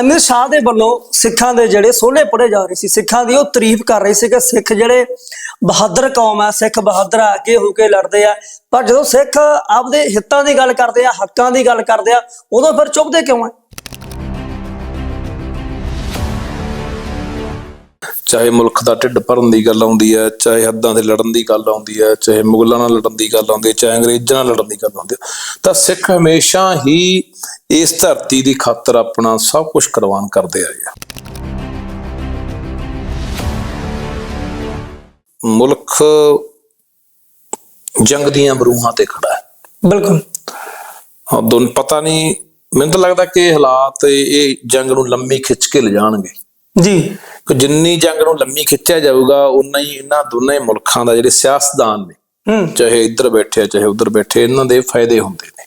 ਅਮਿਤ ਸ਼ਾਹ ਦੇ ਵੱਲੋਂ ਸਿੱਖਾਂ ਦੇ ਜਿਹੜੇ ਸੋਹਲੇ ਪੜੇ ਜਾ ਰਹੇ ਸੀ, ਸਿੱਖਾਂ ਦੀ ਉਹ ਤਾਰੀਫ ਕਰ ਰਹੇ ਸੀ ਕਿ ਸਿੱਖ ਜਿਹੜੇ ਬਹਾਦਰ ਕੌਮ ਆ, ਸਿੱਖ ਬਹਾਦਰ ਆ ਅੱਗੇ ਹੋ ਕੇ ਲੜਦੇ ਆ। ਪਰ ਜਦੋਂ ਸਿੱਖ ਆਪਦੇ ਹਿੱਤਾਂ ਦੀ ਗੱਲ ਕਰਦੇ ਆ, ਹੱਕਾਂ ਦੀ ਗੱਲ ਕਰਦੇ ਆ, ਉਦੋਂ ਫਿਰ ਚੁੱਪਦੇ ਕਿਉਂ ਆ? ਚਾਹੇ ਮੁਲਕ ਦਾ ਢਿੱਡ ਭਰਨ ਦੀ ਗੱਲ ਆਉਂਦੀ ਹੈ ਚਾਹੇ ਹੱਦਾਂ ਤੇ ਲੜਨ ਦੀ ਗੱਲ ਆਉਂਦੀ ਹੈ ਚਾਹੇ ਮੁਗਲਾਂ ਨਾਲ ਲੜਨ ਦੀ ਗੱਲ ਆਉਂਦੀ ਹੈ ਚਾਹੇ ਅੰਗਰੇਜ਼ਾਂ ਨਾਲ ਲੜਨ ਦੀ ਗੱਲ ਆਉਂਦੀ ਹੈ ਤਾਂ ਸਿੱਖ ਹਮੇਸ਼ਾ ਹੀ ਇਸ ਧਰਤੀ ਦੀ ਖਾਤਰ ਆਪਣਾ ਸਭ ਕੁਝ ਕੁਰਬਾਨ ਕਰਦੇ ਆਏ ਆ। ਮੁਲਕ ਜੰਗ ਦੀਆਂ ਬਰੂਹਾਂ ਤੇ ਖੜਾ ਹੈ। ਬਿਲਕੁਲ। ਹਾਂ ਦੋਨ ਪਤਾ ਨਹੀਂ ਮੈਨੂੰ ਤਾਂ ਲੱਗਦਾ ਕਿ ਹਾਲਾਤ ਇਹ ਜੰਗ ਨੂੰ ਲੰਮੀ ਖਿੱਚ ਕੇ ਲਿਜਾਣਗੇ। ਜੀ। ਕਿ ਜਿੰਨੀ ਜੰਗ ਨੂੰ ਲੰਮੀ ਖਿੱਚਿਆ ਜਾਊਗਾ ਉਨਾ ਹੀ ਇਹਨਾਂ ਦੋਨੇ ਮੁਲਕਾਂ ਦਾ ਜਿਹੜੇ ਸਿਆਸਤਦਾਨ ਨੇ ਚਾਹੇ ਇੱਧਰ ਬੈਠੇ ਆ, ਚਾਹੇ ਉੱਧਰ ਬੈਠੇ ਇਹਨਾਂ ਦੇ ਫਾਇਦੇ ਹੁੰਦੇ ਨੇ।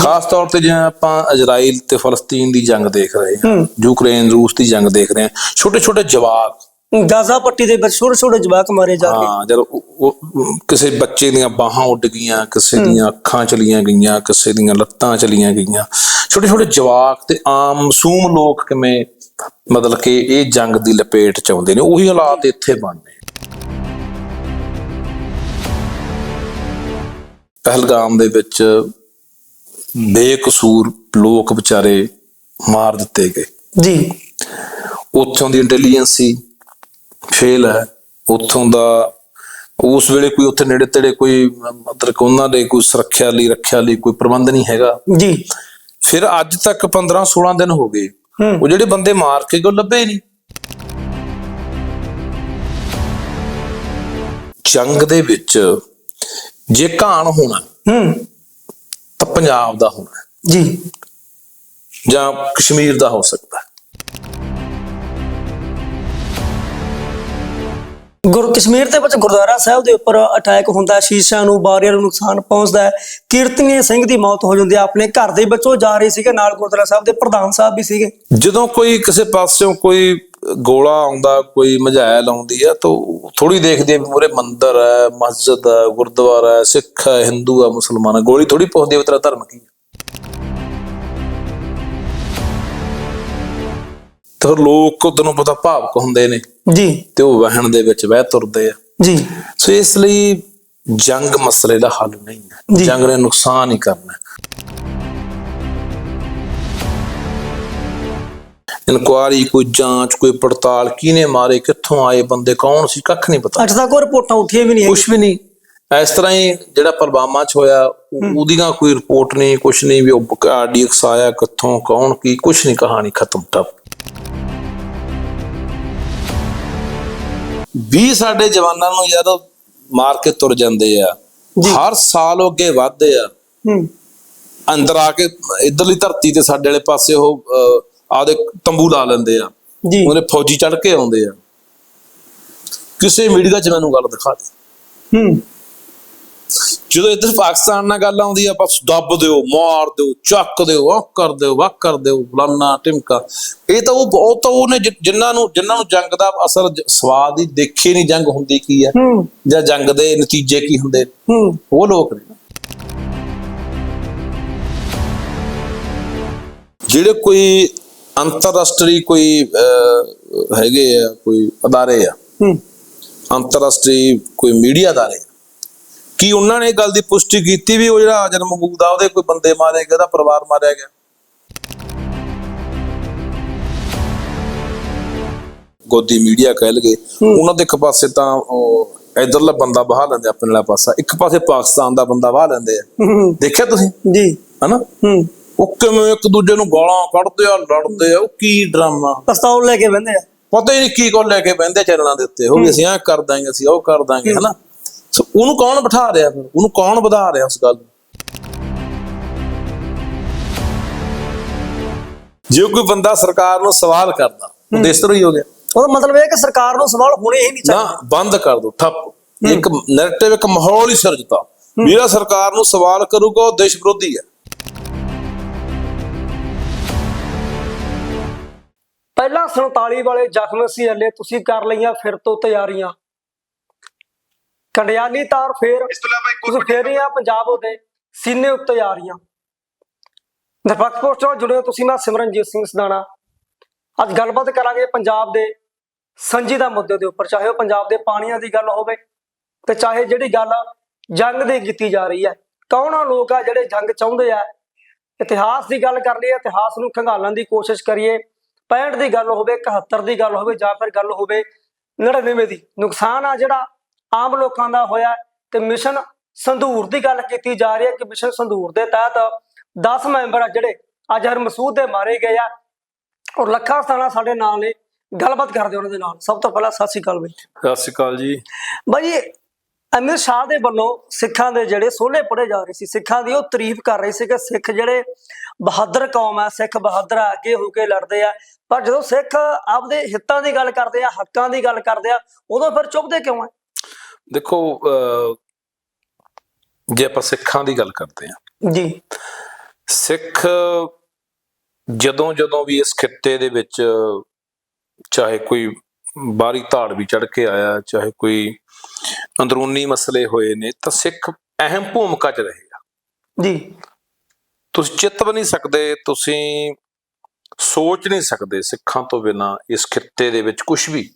ਖਾਸ ਤੌਰ ਤੇ ਜਿਵੇਂ ਆਪਾਂ ਇਜ਼ਰਾਈਲ ਤੇ ਫਲਸਤੀਨ ਦੀ ਜੰਗ ਦੇਖ ਰਹੇ ਹਾਂ। ਯੂਕਰੇਨ ਰੂਸ ਦੀ ਜੰਗ ਦੇਖ ਰਹੇ ਹਾਂ ਛੋਟੇ ਛੋਟੇ ਜਵਾਕ ਗਾਜ਼ਾ ਪੱਟੀ ਦੇ ਵਿੱਚ ਛੋਟੇ ਛੋਟੇ ਜਵਾਕ ਮਾਰੇ ਜਾ ਰਹੇ ਹਾਂ ਜਦ ਉਹ- ਉਹ- ਕਿਸੇ ਬੱਚੇ ਦੀਆਂ ਬਾਹਾਂ ਉੱਡ ਗਈਆਂ ਕਿਸੇ ਦੀਆਂ ਅੱਖਾਂ ਚਲੀਆਂ ਗਈਆਂ ਕਿਸੇ ਦੀਆਂ ਲੱਤਾਂ ਚਲੀਆਂ ਗਈਆਂ। ਛੋਟੇ ਛੋਟੇ ਜਵਾਕ ਤੇ ਆਮ ਮਾਸੂਮ ਲੋਕ ਕਿਵੇਂ ਮਤਲਬ ਕਿ ਇਹ ਜੰਗ ਦੀ ਲਪੇਟ ਚ ਆਉਂਦੇ ਨੇ ਉਹੀ ਹਾਲਾਤ ਇੱਥੇ ਬਣਨੇ ਪਹਿਲਗਾਮ ਦੇ ਵਿੱਚ ਬੇਕਸੂਰ ਲੋਕ ਵਿਚਾਰੇ ਮਾਰ ਦਿੱਤੇ ਗਏ। ਜੀ। ਉੱਥੋਂ ਦੀ ਇੰਟੈਲੀਜੈਂਸੀ ਫੇਲ ਹੈ ਉੱਥੋਂ ਦਾ ਉਸ ਵੇਲੇ ਕੋਈ ਉੱਥੇ ਨੇੜੇ ਤੇੜੇ ਕੋਈ ਉਹਨਾਂ ਦੇ ਕੋਈ ਸੁਰੱਖਿਆ ਲਈ ਰੱਖਿਆ ਲਈ ਕੋਈ ਪ੍ਰਬੰਧ ਨਹੀਂ ਹੈਗਾ। ਜੀ। ਫਿਰ ਅੱਜ ਤੱਕ 15 16 ਦਿਨ ਹੋ ਗਏ। ਉਹ ਜਿਹੜੇ ਬੰਦੇ ਮਾਰ ਕੇ ਗਏ ਲੱਭੇ ਨਹੀਂ। ਜੰਗ ਦੇ ਵਿੱਚ ਜੇ ਘਾਣ ਹੋਣਾ ਹੂੰ। ਤਾਂ ਪੰਜਾਬ ਦਾ ਹੋਣਾ। ਜੀ। ਜਾਂ ਕਸ਼ਮੀਰ ਦਾ ਹੋ ਸਕਦਾ। ਗੁਰ ਕਸ਼ਮੀਰ ਦੇ ਵਿੱਚ ਗੁਰਦੁਆਰਾ ਸਾਹਿਬ ਦੇ ਉੱਪਰ ਅਟੈਕ ਹੁੰਦਾ ਹੈ, ਨੂੰ ਬਾਰੀਆਂ ਨੂੰ ਨੁਕਸਾਨ ਪਹੁੰਚਦਾ ਹੈ। ਕੀਰਤਨੀਏ ਸਿੰਘ ਦੀ ਮੌਤ ਹੋ ਜਾਂਦੀ ਹੈ। ਆਪਣੇ ਘਰ ਦੇ ਵਿੱਚੋਂ ਜਾ ਰਹੇ ਸੀਗੇ ਨਾਲ ਗੁਰਦੁਆਰਾ ਸਾਹਿਬ ਦੇ ਪ੍ਰਧਾਨ ਸਾਹਿਬ ਵੀ ਸੀਗੇ। ਜਦੋਂ ਕੋਈ ਕਿਸੇ ਪਾਸਿਓਂ ਕੋਈ ਗੋਲਾ ਆਉਂਦਾ ਕੋਈ ਮਝਾਇਲ ਆਉਂਦੀ ਆ ਤਾਂ ਥੋੜੀ ਦੇਖਦੇ ਆ ਵੀ ਮੂਰੇ ਮੰਦਿਰ ਹੈ ਮਸਜਿਦ ਹੈ ਗੁਰਦੁਆਰਾ ਹੈ ਸਿੱਖ ਹੈ ਹਿੰਦੂ ਹੈ ਮੁਸਲਮਾਨ ਹੈ ਗੋਲੀ ਥੋੜੀ ਪੁੱਛਦੇ ਵੀ ਤੇਰਾ ਧਰਮ ਕੀ ਹੈ? ਤੇ ਫਿਰ ਲੋਕ ਤੈਨੂੰ ਪਤਾ ਭਾਵਕ ਹੁੰਦੇ ਨੇ। ਜੀ। ਤੇ ਉਹ ਵਹਿਣ ਦੇ ਵਿੱਚ ਵਹਿ ਤੁਰਦੇ ਆ। ਜੀ। ਸੋ ਇਸ ਲਈ ਜੰਗ ਮਸਲੇ ਦਾ ਹੱਲ ਨਹੀਂ ਹੈ। ਜੰਗ ਨੇ ਨੁਕਸਾਨ ਹੀ ਕਰਨਾ ਇਨਕੁਆਰੀ ਕੋਈ ਜਾਂਚ ਕੋਈ ਪੜਤਾਲ ਕਿਹਨੇ ਮਾਰੇ ਕਿੱਥੋਂ ਆਏ ਬੰਦੇ ਕੌਣ ਸੀ ਕੱਖ ਨਹੀਂ ਪਤਾ। ਅੱਜ ਤੱਕ ਉਹ ਰਿਪੋਰਟਾਂ ਉੱਠੀਆਂ ਵੀ ਨਹੀਂ ਕੁਝ ਵੀ ਨਹੀਂ। ਇਸ ਤਰ੍ਹਾਂ ਹੀ ਜਿਹੜਾ ਪਰਵਾਮਾ ਚ ਹੋਇਆ ਉਹ- ਉਹਦੀਆਂ ਕੋਈ ਰਿਪੋਰਟ ਨਹੀਂ ਕੁਝ ਨਹੀਂ ਵੀ ਉਹ ਆਰਡੀਐਕਸ ਆਇਆ ਕਿੱਥੋਂ ਕੌਣ ਕੀ ਕੁਝ ਨਹੀਂ ਕਹਾਣੀ ਖਤਮ ਟੱਪ। ਵੀ ਸਾਡੇ ਜਵਾਨਾਂ ਨੂੰ ਯਾਰ ਮਾਰ ਕੇ ਤੁਰ ਜਾਂਦੇ ਆ। ਹਰ ਸਾਲ ਉਹ ਅੱਗੇ ਵਧਦੇ ਆ। ਹੂੰ। ਅੰਦਰ ਆ ਕੇ ਇਧਰਲੀ ਧਰਤੀ ਤੇ ਸਾਡੇ ਵਾਲੇ ਪਾਸੇ ਉਹ ਆਪਦੇ ਤੰਬੂ ਲਾ ਲੈਂਦੇ ਆ। ਉਹਨੇ ਫੌਜੀ ਚੜ ਕੇ ਆਉਂਦੇ ਆ। ਕਿਸੇ ਮੀਡੀਆ 'ਚ ਮੈਨੂੰ ਗੱਲ ਦਿਖਾ ਦੇ। ਹੂੰ। ਜਦੋਂ ਇੱਧਰ ਪਾਕਿਸਤਾਨ ਨਾਲ ਗੱਲ ਆਉਂਦੀ ਆ ਬਸ ਦੱਬ ਦਿਓ ਮਾਰ ਦਿਓ ਚੱਕ ਦਿਓ ਉਹ ਕਰ ਦਿਓ ਵਾਹ ਕਰ ਦਿਓ ਫਲਾਨਾ ਟਿਮਕਾ ਇਹ ਤਾਂ ਉਹ ਬਹੁਤ ਤਾਂ ਉਹਨੇ ਜਿਨ੍ਹਾਂ ਨੂੰ ਜਿਨ੍ਹਾਂ ਨੂੰ ਜੰਗ ਦਾ ਅਸਰ ਸਵਾਦ ਹੀ ਦੇਖੀ ਨਹੀਂ ਜੰਗ ਹੁੰਦੀ ਕੀ ਆ? ਜਾਂ ਜੰਗ ਦੇ ਨਤੀਜੇ ਕੀ ਹੁੰਦੇ? ਉਹ ਲੋਕ ਨੇ। ਜਿਹੜੇ ਕੋਈ ਅੰਤਰਰਾਸ਼ਟਰੀ ਕੋਈ ਹੈਗੇ ਆ ਕੋਈ ਅਦਾਰੇ ਆ ਹੂੰ। ਅੰਤਰਰਾਸ਼ਟਰੀ ਕੋਈ ਮੀਡੀਆ ਅਦਾਰੇ ਕੀ ਉਹਨਾਂ ਨੇ ਗੱਲ ਦੀ ਪੁਸ਼ਟੀ ਕੀਤੀ ਵੀ ਉਹ ਜਿਹੜਾ ਜਨਮ ਮਹਮੂਦ ਆ ਉਹਦੇ ਕੋਈ ਬੰਦੇ ਮਾਰੇ ਗਏ ਉਹਦਾ ਪਰਿਵਾਰ ਮਾਰਿਆ ਗਿਆ? ਗੋਦੀ ਮੀਡੀਆ ਕਹਿ ਲਗੇ ਉਹਨਾਂ ਦੇ ਇੱਕ ਪਾਸੇ ਤਾਂ ਇਧਰਲਾ ਬੰਦਾ ਬਹਾ ਲੈਂਦੇ ਆਪਣੇ ਵਾਲਾ ਪਾਸਾ। ਇੱਕ ਪਾਸੇ ਪਾਕਿਸਤਾਨ ਦਾ ਬੰਦਾ ਬਹਾ ਲੈਂਦੇ ਆ। ਹੂੰ ਦੇਖਿਆ ਤੁਸੀਂ? ਜੀ। ਹਨਾ? ਹੂੰ। ਉਹ ਕਿਵੇਂ ਇੱਕ ਦੂਜੇ ਨੂੰ ਗਾਲਾਂ ਕੱਢਦੇ ਆ ਲੜਦੇ ਆ ਉਹ ਕੀ ਡਰਾਮਾ? ਪਸਤੌਲ ਲੈ ਕੇ ਬੰਦੇ ਆ। ਪਤਾ ਹੀ ਨਹੀਂ ਕੀ ਕੋਲ ਲੈ ਕੇ ਬਹਿੰਦੇ ਚੈਨਲਾਂ ਦੇ ਉੱਤੇ। ਉਹ ਵੀ ਅਸੀਂ ਆਹ ਕਰ ਦਾਂਗੇ ਅਸੀਂ ਉਹ ਕਰ ਦਾਂਗੇ ਹਨਾ? ਸੋ ਉਹਨੂੰ ਕੌਣ ਬਿਠਾ ਰਿਹਾ ਫਿਰ? ਉਹਨੂੰ ਕੌਣ ਵਧਾ ਰਿਹਾ ਉਸ ਗੱਲ ਨੂੰ? ਜੇ ਕੋਈ ਬੰਦਾ ਸਰਕਾਰ ਨੂੰ ਸਵਾਲ ਕਰਦਾ ਉਹ ਦੇਸ਼ ਤਰ੍ਹਾਂ ਹੀ ਹੋ ਗਿਆ। ਉਹਦਾ ਮਤਲਬ ਇਹ ਕਿ ਸਰਕਾਰ ਨੂੰ ਸਵਾਲ ਹੋਣੇ ਹੀ ਨਹੀਂ ਚਾਹੀਦੇ। ਨਾ ਬੰਦ ਕਰ ਦੋ ਠੱਪ। ਇੱਕ ਨੈਰੇਟਿਵ ਇੱਕ ਮਾਹੌਲ ਹੀ ਸਿਰਜਤਾ। ਮੇਰਾ ਸਰਕਾਰ ਨੂੰ ਸਵਾਲ ਕਰੂਗਾ ਉਹ ਦੇਸ਼ ਵਿਰੋਧੀ ਹੈ। ਪਹਿਲਾਂ 47 ਵਾਲੇ ਜ਼ਖਮ ਸੀ ਹਲੇ ਤੁਸੀਂ ਕਰ ਲਈਆਂ ਫਿਰ ਤੋਂ ਤਿਆਰੀਆਂ। ਕੰਡਿਆਲੀ ਤਾਰ ਫੇਰ ਇਸ ਤੋਂ ਇਲਾਵਾ ਇੱਕ ਹੋਰ ਤੁਸੀਂ ਫੇਰੀਆਂ ਪੰਜਾਬ ਉਹਦੇ ਸੀਨੇ ਉੱਤੇ ਆ ਰਹੀਆਂ। ਨਿਰਪੱਖ ਪੋਸਟ ਨਾਲ ਜੁੜੇ ਹੋ ਤੁਸੀਂ ਮੈਂ ਸਿਮਰਨਜੀਤ ਸਿੰਘ ਸਦਾਣਾ। ਅੱਜ ਗੱਲਬਾਤ ਕਰਾਂਗੇ ਪੰਜਾਬ ਦੇ ਸੰਜੀਦਾ ਮੁੱਦੇ ਦੇ ਉੱਪਰ ਚਾਹੇ ਉਹ ਪੰਜਾਬ ਦੇ ਪਾਣੀਆਂ ਦੀ ਗੱਲ ਹੋਵੇ ਤੇ ਚਾਹੇ ਜਿਹੜੀ ਗੱਲ ਜੰਗ ਦੀ ਕੀਤੀ ਜਾ ਰਹੀ ਹੈ। ਕੌਣ ਆ ਲੋਕ ਆ ਜਿਹੜੇ ਜੰਗ ਚਾਹੁੰਦੇ ਆ? ਇਤਿਹਾਸ ਦੀ ਗੱਲ ਕਰ ਲਈਏ ਇਤਿਹਾਸ ਨੂੰ ਖੰਗਾਲਣ ਦੀ ਕੋਸ਼ਿਸ਼ ਕਰੀਏ। 65 ਦੀ ਗੱਲ ਹੋਵੇ 71 ਦੀ ਗੱਲ ਹੋਵੇ ਜਾਂ ਫਿਰ ਗੱਲ ਹੋਵੇ 99 ਦੀ। ਨੁਕਸਾਨ ਆ ਜਿਹੜਾ ਆਮ ਲੋਕਾਂ ਦਾ ਹੋਇਆ ਤੇ ਮਿਸ਼ਨ ਸੰਧੂਰ ਦੀ ਗੱਲ ਕੀਤੀ ਜਾ ਰਹੀ ਹੈ ਕਿ ਮਿਸ਼ਨ ਸੰਧੂਰ ਦੇ ਤਹਿਤ 10 ਮੈਂਬਰ ਆ ਜਿਹੜੇ ਅੱਜ ਹਰ ਮਸੂਦ ਦੇ ਮਾਰੇ ਗਏ ਆ ਔਰ ਲੱਖਾਂ ਸਥਾਨਾ ਸਾਡੇ ਨਾਲ ਨੇ। ਗੱਲਬਾਤ ਕਰਦੇ ਉਹਨਾਂ ਦੇ ਨਾਲ। ਸਭ ਤੋਂ ਪਹਿਲਾਂ ਸਤਿ ਸ਼੍ਰੀ ਅਕਾਲ ਬਈ ਸਤਿ ਸ਼੍ਰੀ ਅਕਾਲ ਜੀ। ਬਾਈ ਅਮਿਤ ਸ਼ਾਹ ਦੇ ਵੱਲੋਂ ਸਿੱਖਾਂ ਦੇ ਜਿਹੜੇ ਸੋਹਲੇ ਪੜੇ ਜਾ ਰਹੇ ਸੀ ਸਿੱਖਾਂ ਦੀ ਉਹ ਤਾਰੀਫ ਕਰ ਰਹੇ ਸੀ ਕਿ ਸਿੱਖ ਜਿਹੜੇ ਬਹਾਦਰ ਕੌਮ ਆ ਸਿੱਖ ਬਹਾਦਰ ਆ ਅੱਗੇ ਹੋ ਕੇ ਲੜਦੇ ਆ। ਪਰ ਜਦੋਂ ਸਿੱਖ ਆਪਦੇ ਹਿੱਤਾਂ ਦੀ ਗੱਲ ਕਰਦੇ ਆ ਹੱਕਾਂ ਦੀ ਗੱਲ ਕਰਦੇ ਆ ਉਦੋਂ ਫਿਰ ਚੁੱਪਦੇ ਕਿਉਂ ਆ? ਦੇਖੋ ਜੇ ਆਪਾਂ ਸਿੱਖਾਂ ਦੀ ਗੱਲ ਕਰਦੇ ਹਾਂ। ਜੀ। ਸਿੱਖ ਜਦੋਂ ਜਦੋਂ ਵੀ ਇਸ ਖਿੱਤੇ ਦੇ ਵਿੱਚ ਚਾਹੇ ਕੋਈ ਬਾਰੀ ਧਾੜ ਵੀ ਚੜ ਕੇ ਆਇਆ ਚਾਹੇ ਕੋਈ ਅੰਦਰੂਨੀ ਮਸਲੇ ਹੋਏ ਨੇ ਤਾਂ ਸਿੱਖ ਅਹਿਮ ਭੂਮਿਕਾ 'ਚ ਰਹੇਗਾ ਜੀ। ਤੁਸੀਂ ਚਿੱਤ ਵੀ ਨਹੀਂ ਸਕਦੇ ਤੁਸੀਂ ਸੋਚ ਨਹੀਂ ਸਕਦੇ ਸਿੱਖਾਂ ਤੋਂ ਬਿਨਾ ਇਸ ਖਿੱਤੇ ਦੇ ਵਿੱਚ ਕੁਝ ਵੀ।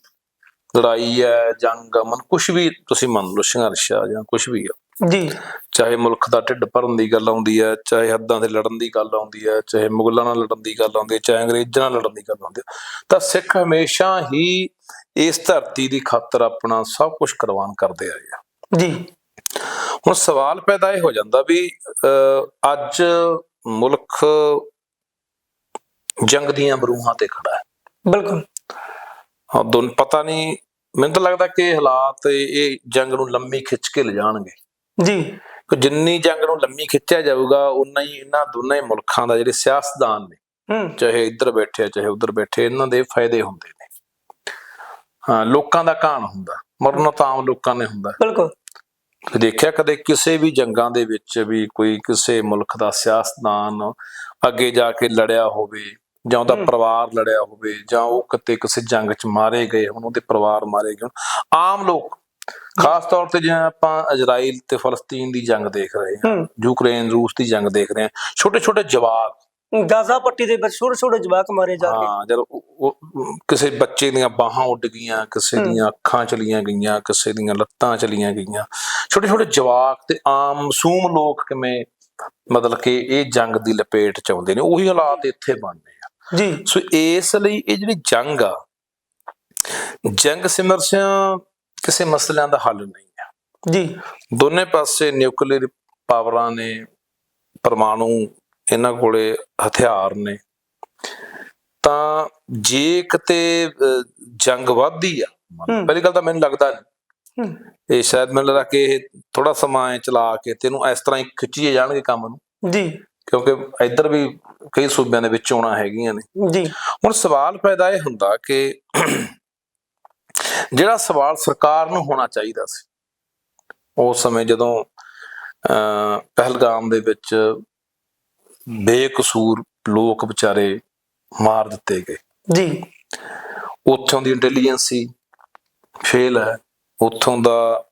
ਲੜਾਈ ਹੈ ਜੰਗ ਅਮਨ ਕੁਝ ਵੀ ਤੁਸੀਂ ਮੰਨ ਲਓ ਸੰਘਰਸ਼ ਆ ਜਾਂ ਕੁਝ ਵੀ ਆ। ਜੀ। ਚਾਹੇ ਮੁਲਕ ਦਾ ਢਿੱਡ ਭਰਨ ਦੀ ਗੱਲ ਆਉਂਦੀ ਹੈ ਚਾਹੇ ਹੱਦਾਂ ਤੇ ਲੜਨ ਦੀ ਗੱਲ ਆਉਂਦੀ ਹੈ ਚਾਹੇ ਮੁਗਲਾਂ ਨਾਲ ਲੜਨ ਦੀ ਗੱਲ ਆਉਂਦੀ ਹੈ ਚਾਹੇ ਅੰਗਰੇਜ਼ਾਂ ਨਾਲ ਲੜਨ ਦੀ ਗੱਲ ਆਉਂਦੀ ਹੈ ਤਾਂ ਸਿੱਖ ਹਮੇਸ਼ਾ ਹੀ ਇਸ ਧਰਤੀ ਦੀ ਖਾਤਰ ਆਪਣਾ ਸਭ ਕੁਝ ਕੁਰਬਾਨ ਕਰਦੇ ਆਏ ਆ। ਜੀ। ਹੁਣ ਸਵਾਲ ਪੈਦਾ ਇਹ ਹੋ ਜਾਂਦਾ ਵੀ ਅੱਜ ਮੁਲਕ ਜੰਗ ਦੀਆਂ ਬਰੂਹਾਂ ਤੇ ਖੜਾ ਹੈ। ਬਿਲਕੁਲ। ਹਾਂ ਦੋਨ ਪਤਾ ਨਹੀਂ ਮੈਨੂੰ ਤਾਂ ਲੱਗਦਾ ਕਿ ਹਾਲਾਤ ਇਹ ਜੰਗ ਨੂੰ ਲੰਮੀ ਖਿੱਚ ਕੇ ਲਿਜਾਣਗੇ। ਜੀ। ਕਿ ਜਿੰਨੀ ਜੰਗ ਨੂੰ ਲੰਮੀ ਖਿੱਚਿਆ ਜਾਊਗਾ ਉਨਾ ਹੀ ਇਹਨਾਂ ਦੋਨਾਂ ਹੀ ਮੁਲਕਾਂ ਦਾ ਜਿਹੜੇ ਸਿਆਸਤਦਾਨ ਨੇ ਚਾਹੇ ਇੱਧਰ ਬੈਠੇ ਆ ਚਾਹੇ ਉੱਧਰ ਬੈਠੇ ਇਹਨਾਂ ਦੇ ਫਾਇਦੇ ਹੁੰਦੇ ਨੇ। ਹਾਂ ਲੋਕਾਂ ਦਾ ਕਾਣ ਹੁੰਦਾ ਮਰਨਾ ਤਾਂ ਆਮ ਲੋਕਾਂ ਨੇ ਹੁੰਦਾ। ਬਿਲਕੁਲ। ਦੇਖਿਆ ਕਦੇ ਕਿਸੇ ਵੀ ਜੰਗਾਂ ਦੇ ਵਿੱਚ ਵੀ ਕੋਈ ਕਿਸੇ ਮੁਲਕ ਦਾ ਸਿਆਸਤਦਾਨ ਅੱਗੇ ਜਾ ਕੇ ਲੜਿਆ ਹੋਵੇ ਜਾਂ ਉਹਦਾ। ਪਰਿਵਾਰ ਲੜਿਆ ਹੋਵੇ ਜਾਂ ਉਹ ਕਿਤੇ ਕਿਸੇ ਜੰਗ 'ਚ ਮਾਰੇ ਗਏ ਹੁਣ ਉਹਦੇ ਪਰਿਵਾਰ ਮਾਰੇ ਗਏ ਆਮ ਲੋਕ ਖਾਸ ਤੌਰ ਤੇ ਜਿਵੇਂ ਆਪਾਂ ਇਜ਼ਰਾਈਲ ਤੇ ਫਲਸਤੀਨ ਦੀ ਜੰਗ ਦੇਖ ਰਹੇ ਹਾਂ ਯੂਕਰੇਨ ਰੂਸ ਦੀ ਜੰਗ ਦੇਖ ਰਹੇ ਹਾਂ ਛੋਟੇ ਛੋਟੇ ਜਵਾਕ ਗਾਜ਼ਾ ਪੱਟੀ ਦੇ ਵਿੱਚ ਛੋਟੇ ਛੋਟੇ ਜਵਾਕ ਮਾਰੇ ਜਾ ਰਹੇ ਹਾਂ ਜਦ ਕਿਸੇ ਬੱਚੇ ਦੀਆਂ ਬਾਹਾਂ ਉੱਡ ਗਈਆਂ ਕਿਸੇ। ਦੀਆਂ ਅੱਖਾਂ ਚਲੀਆਂ ਗਈਆਂ ਕਿਸੇ ਦੀਆਂ ਲੱਤਾਂ ਚਲੀਆਂ ਗਈਆਂ ਛੋਟੇ ਛੋਟੇ ਜਵਾਕ ਤੇ ਆਮ ਮਾਸੂਮ ਲੋਕ ਕਿਵੇਂ ਮਤਲਬ ਕਿ ਇਹ ਜੰਗ ਦੀ ਲਪੇਟ ਚ ਆਉਂਦੇ ਨੇ ਉਹੀ ਹਾਲਾਤ ਇੱਥੇ ਬਣਨੇ ਆ ਜੀ। ਸੋ ਇਸ ਲਈ ਇਹ ਜਿਹੜੀ ਜੰਗ ਆ ਜੰਗ ਸਿਮਰਸਿਆਂ ਕਿਸੇ ਮਸਲਿਆਂ ਦਾ ਹੱਲ ਨਹੀਂ ਆ ਜੀ। ਦੋਨੇ ਪਾਸੇ ਨਿਊਕਲੀਅਰ ਪਾਵਰਾਂ ਨੇ ਪਰਮਾਣੂ ਇਹਨਾਂ ਕੋਲੇ ਹਥਿਆਰ ਨੇ। ਤਾਂ ਜੇ ਕਿਤੇ ਜੰਗ ਵੱਧਦੀ ਆ ਹੂੰ। ਪਹਿਲੀ ਗੱਲ ਤਾਂ ਮੈਨੂੰ ਲੱਗਦਾ ਨਹੀਂ ਹੂੰ। ਇਹ ਸ਼ਾਇਦ ਮੈਨੂੰ ਲੱਗਦਾ ਕਿ ਇਹ ਥੋੜਾ ਸਮਾਂ ਚਲਾ ਕੇ ਤੈਨੂੰ ਇਸ ਤਰ੍ਹਾਂ ਹੀ ਖਿੱਚੀਏ ਜਾਣਗੇ ਕੰਮ ਨੂੰ। ਜੀ। ਕਿਉਂਕਿ ਇੱਧਰ ਵੀ ਕਈ ਸੂਬਿਆਂ ਦੇ ਵਿੱਚ ਚੋਣਾਂ ਹੈਗੀਆਂ ਨੇ। ਜੀ। ਹੁਣ ਸਵਾਲ ਪੈਦਾ ਇਹ ਹੁੰਦਾ ਕਿ ਜਿਹੜਾ ਸਵਾਲ ਸਰਕਾਰ ਨੂੰ ਹੋਣਾ ਚਾਹੀਦਾ ਸੀ ਉਸ ਸਮੇਂ ਜਦੋਂ ਪਹਿਲਗਾਮ ਦੇ ਵਿੱਚ ਬੇਕਸੂਰ ਲੋਕ ਵਿਚਾਰੇ ਮਾਰ ਦਿੱਤੇ ਗਏ। ਜੀ। ਉੱਥੋਂ ਦੀ ਇੰਟੈਲੀਜੈਂਸੀ ਫੇਲ ਹੈ। ਉੱਥੋਂ ਦਾ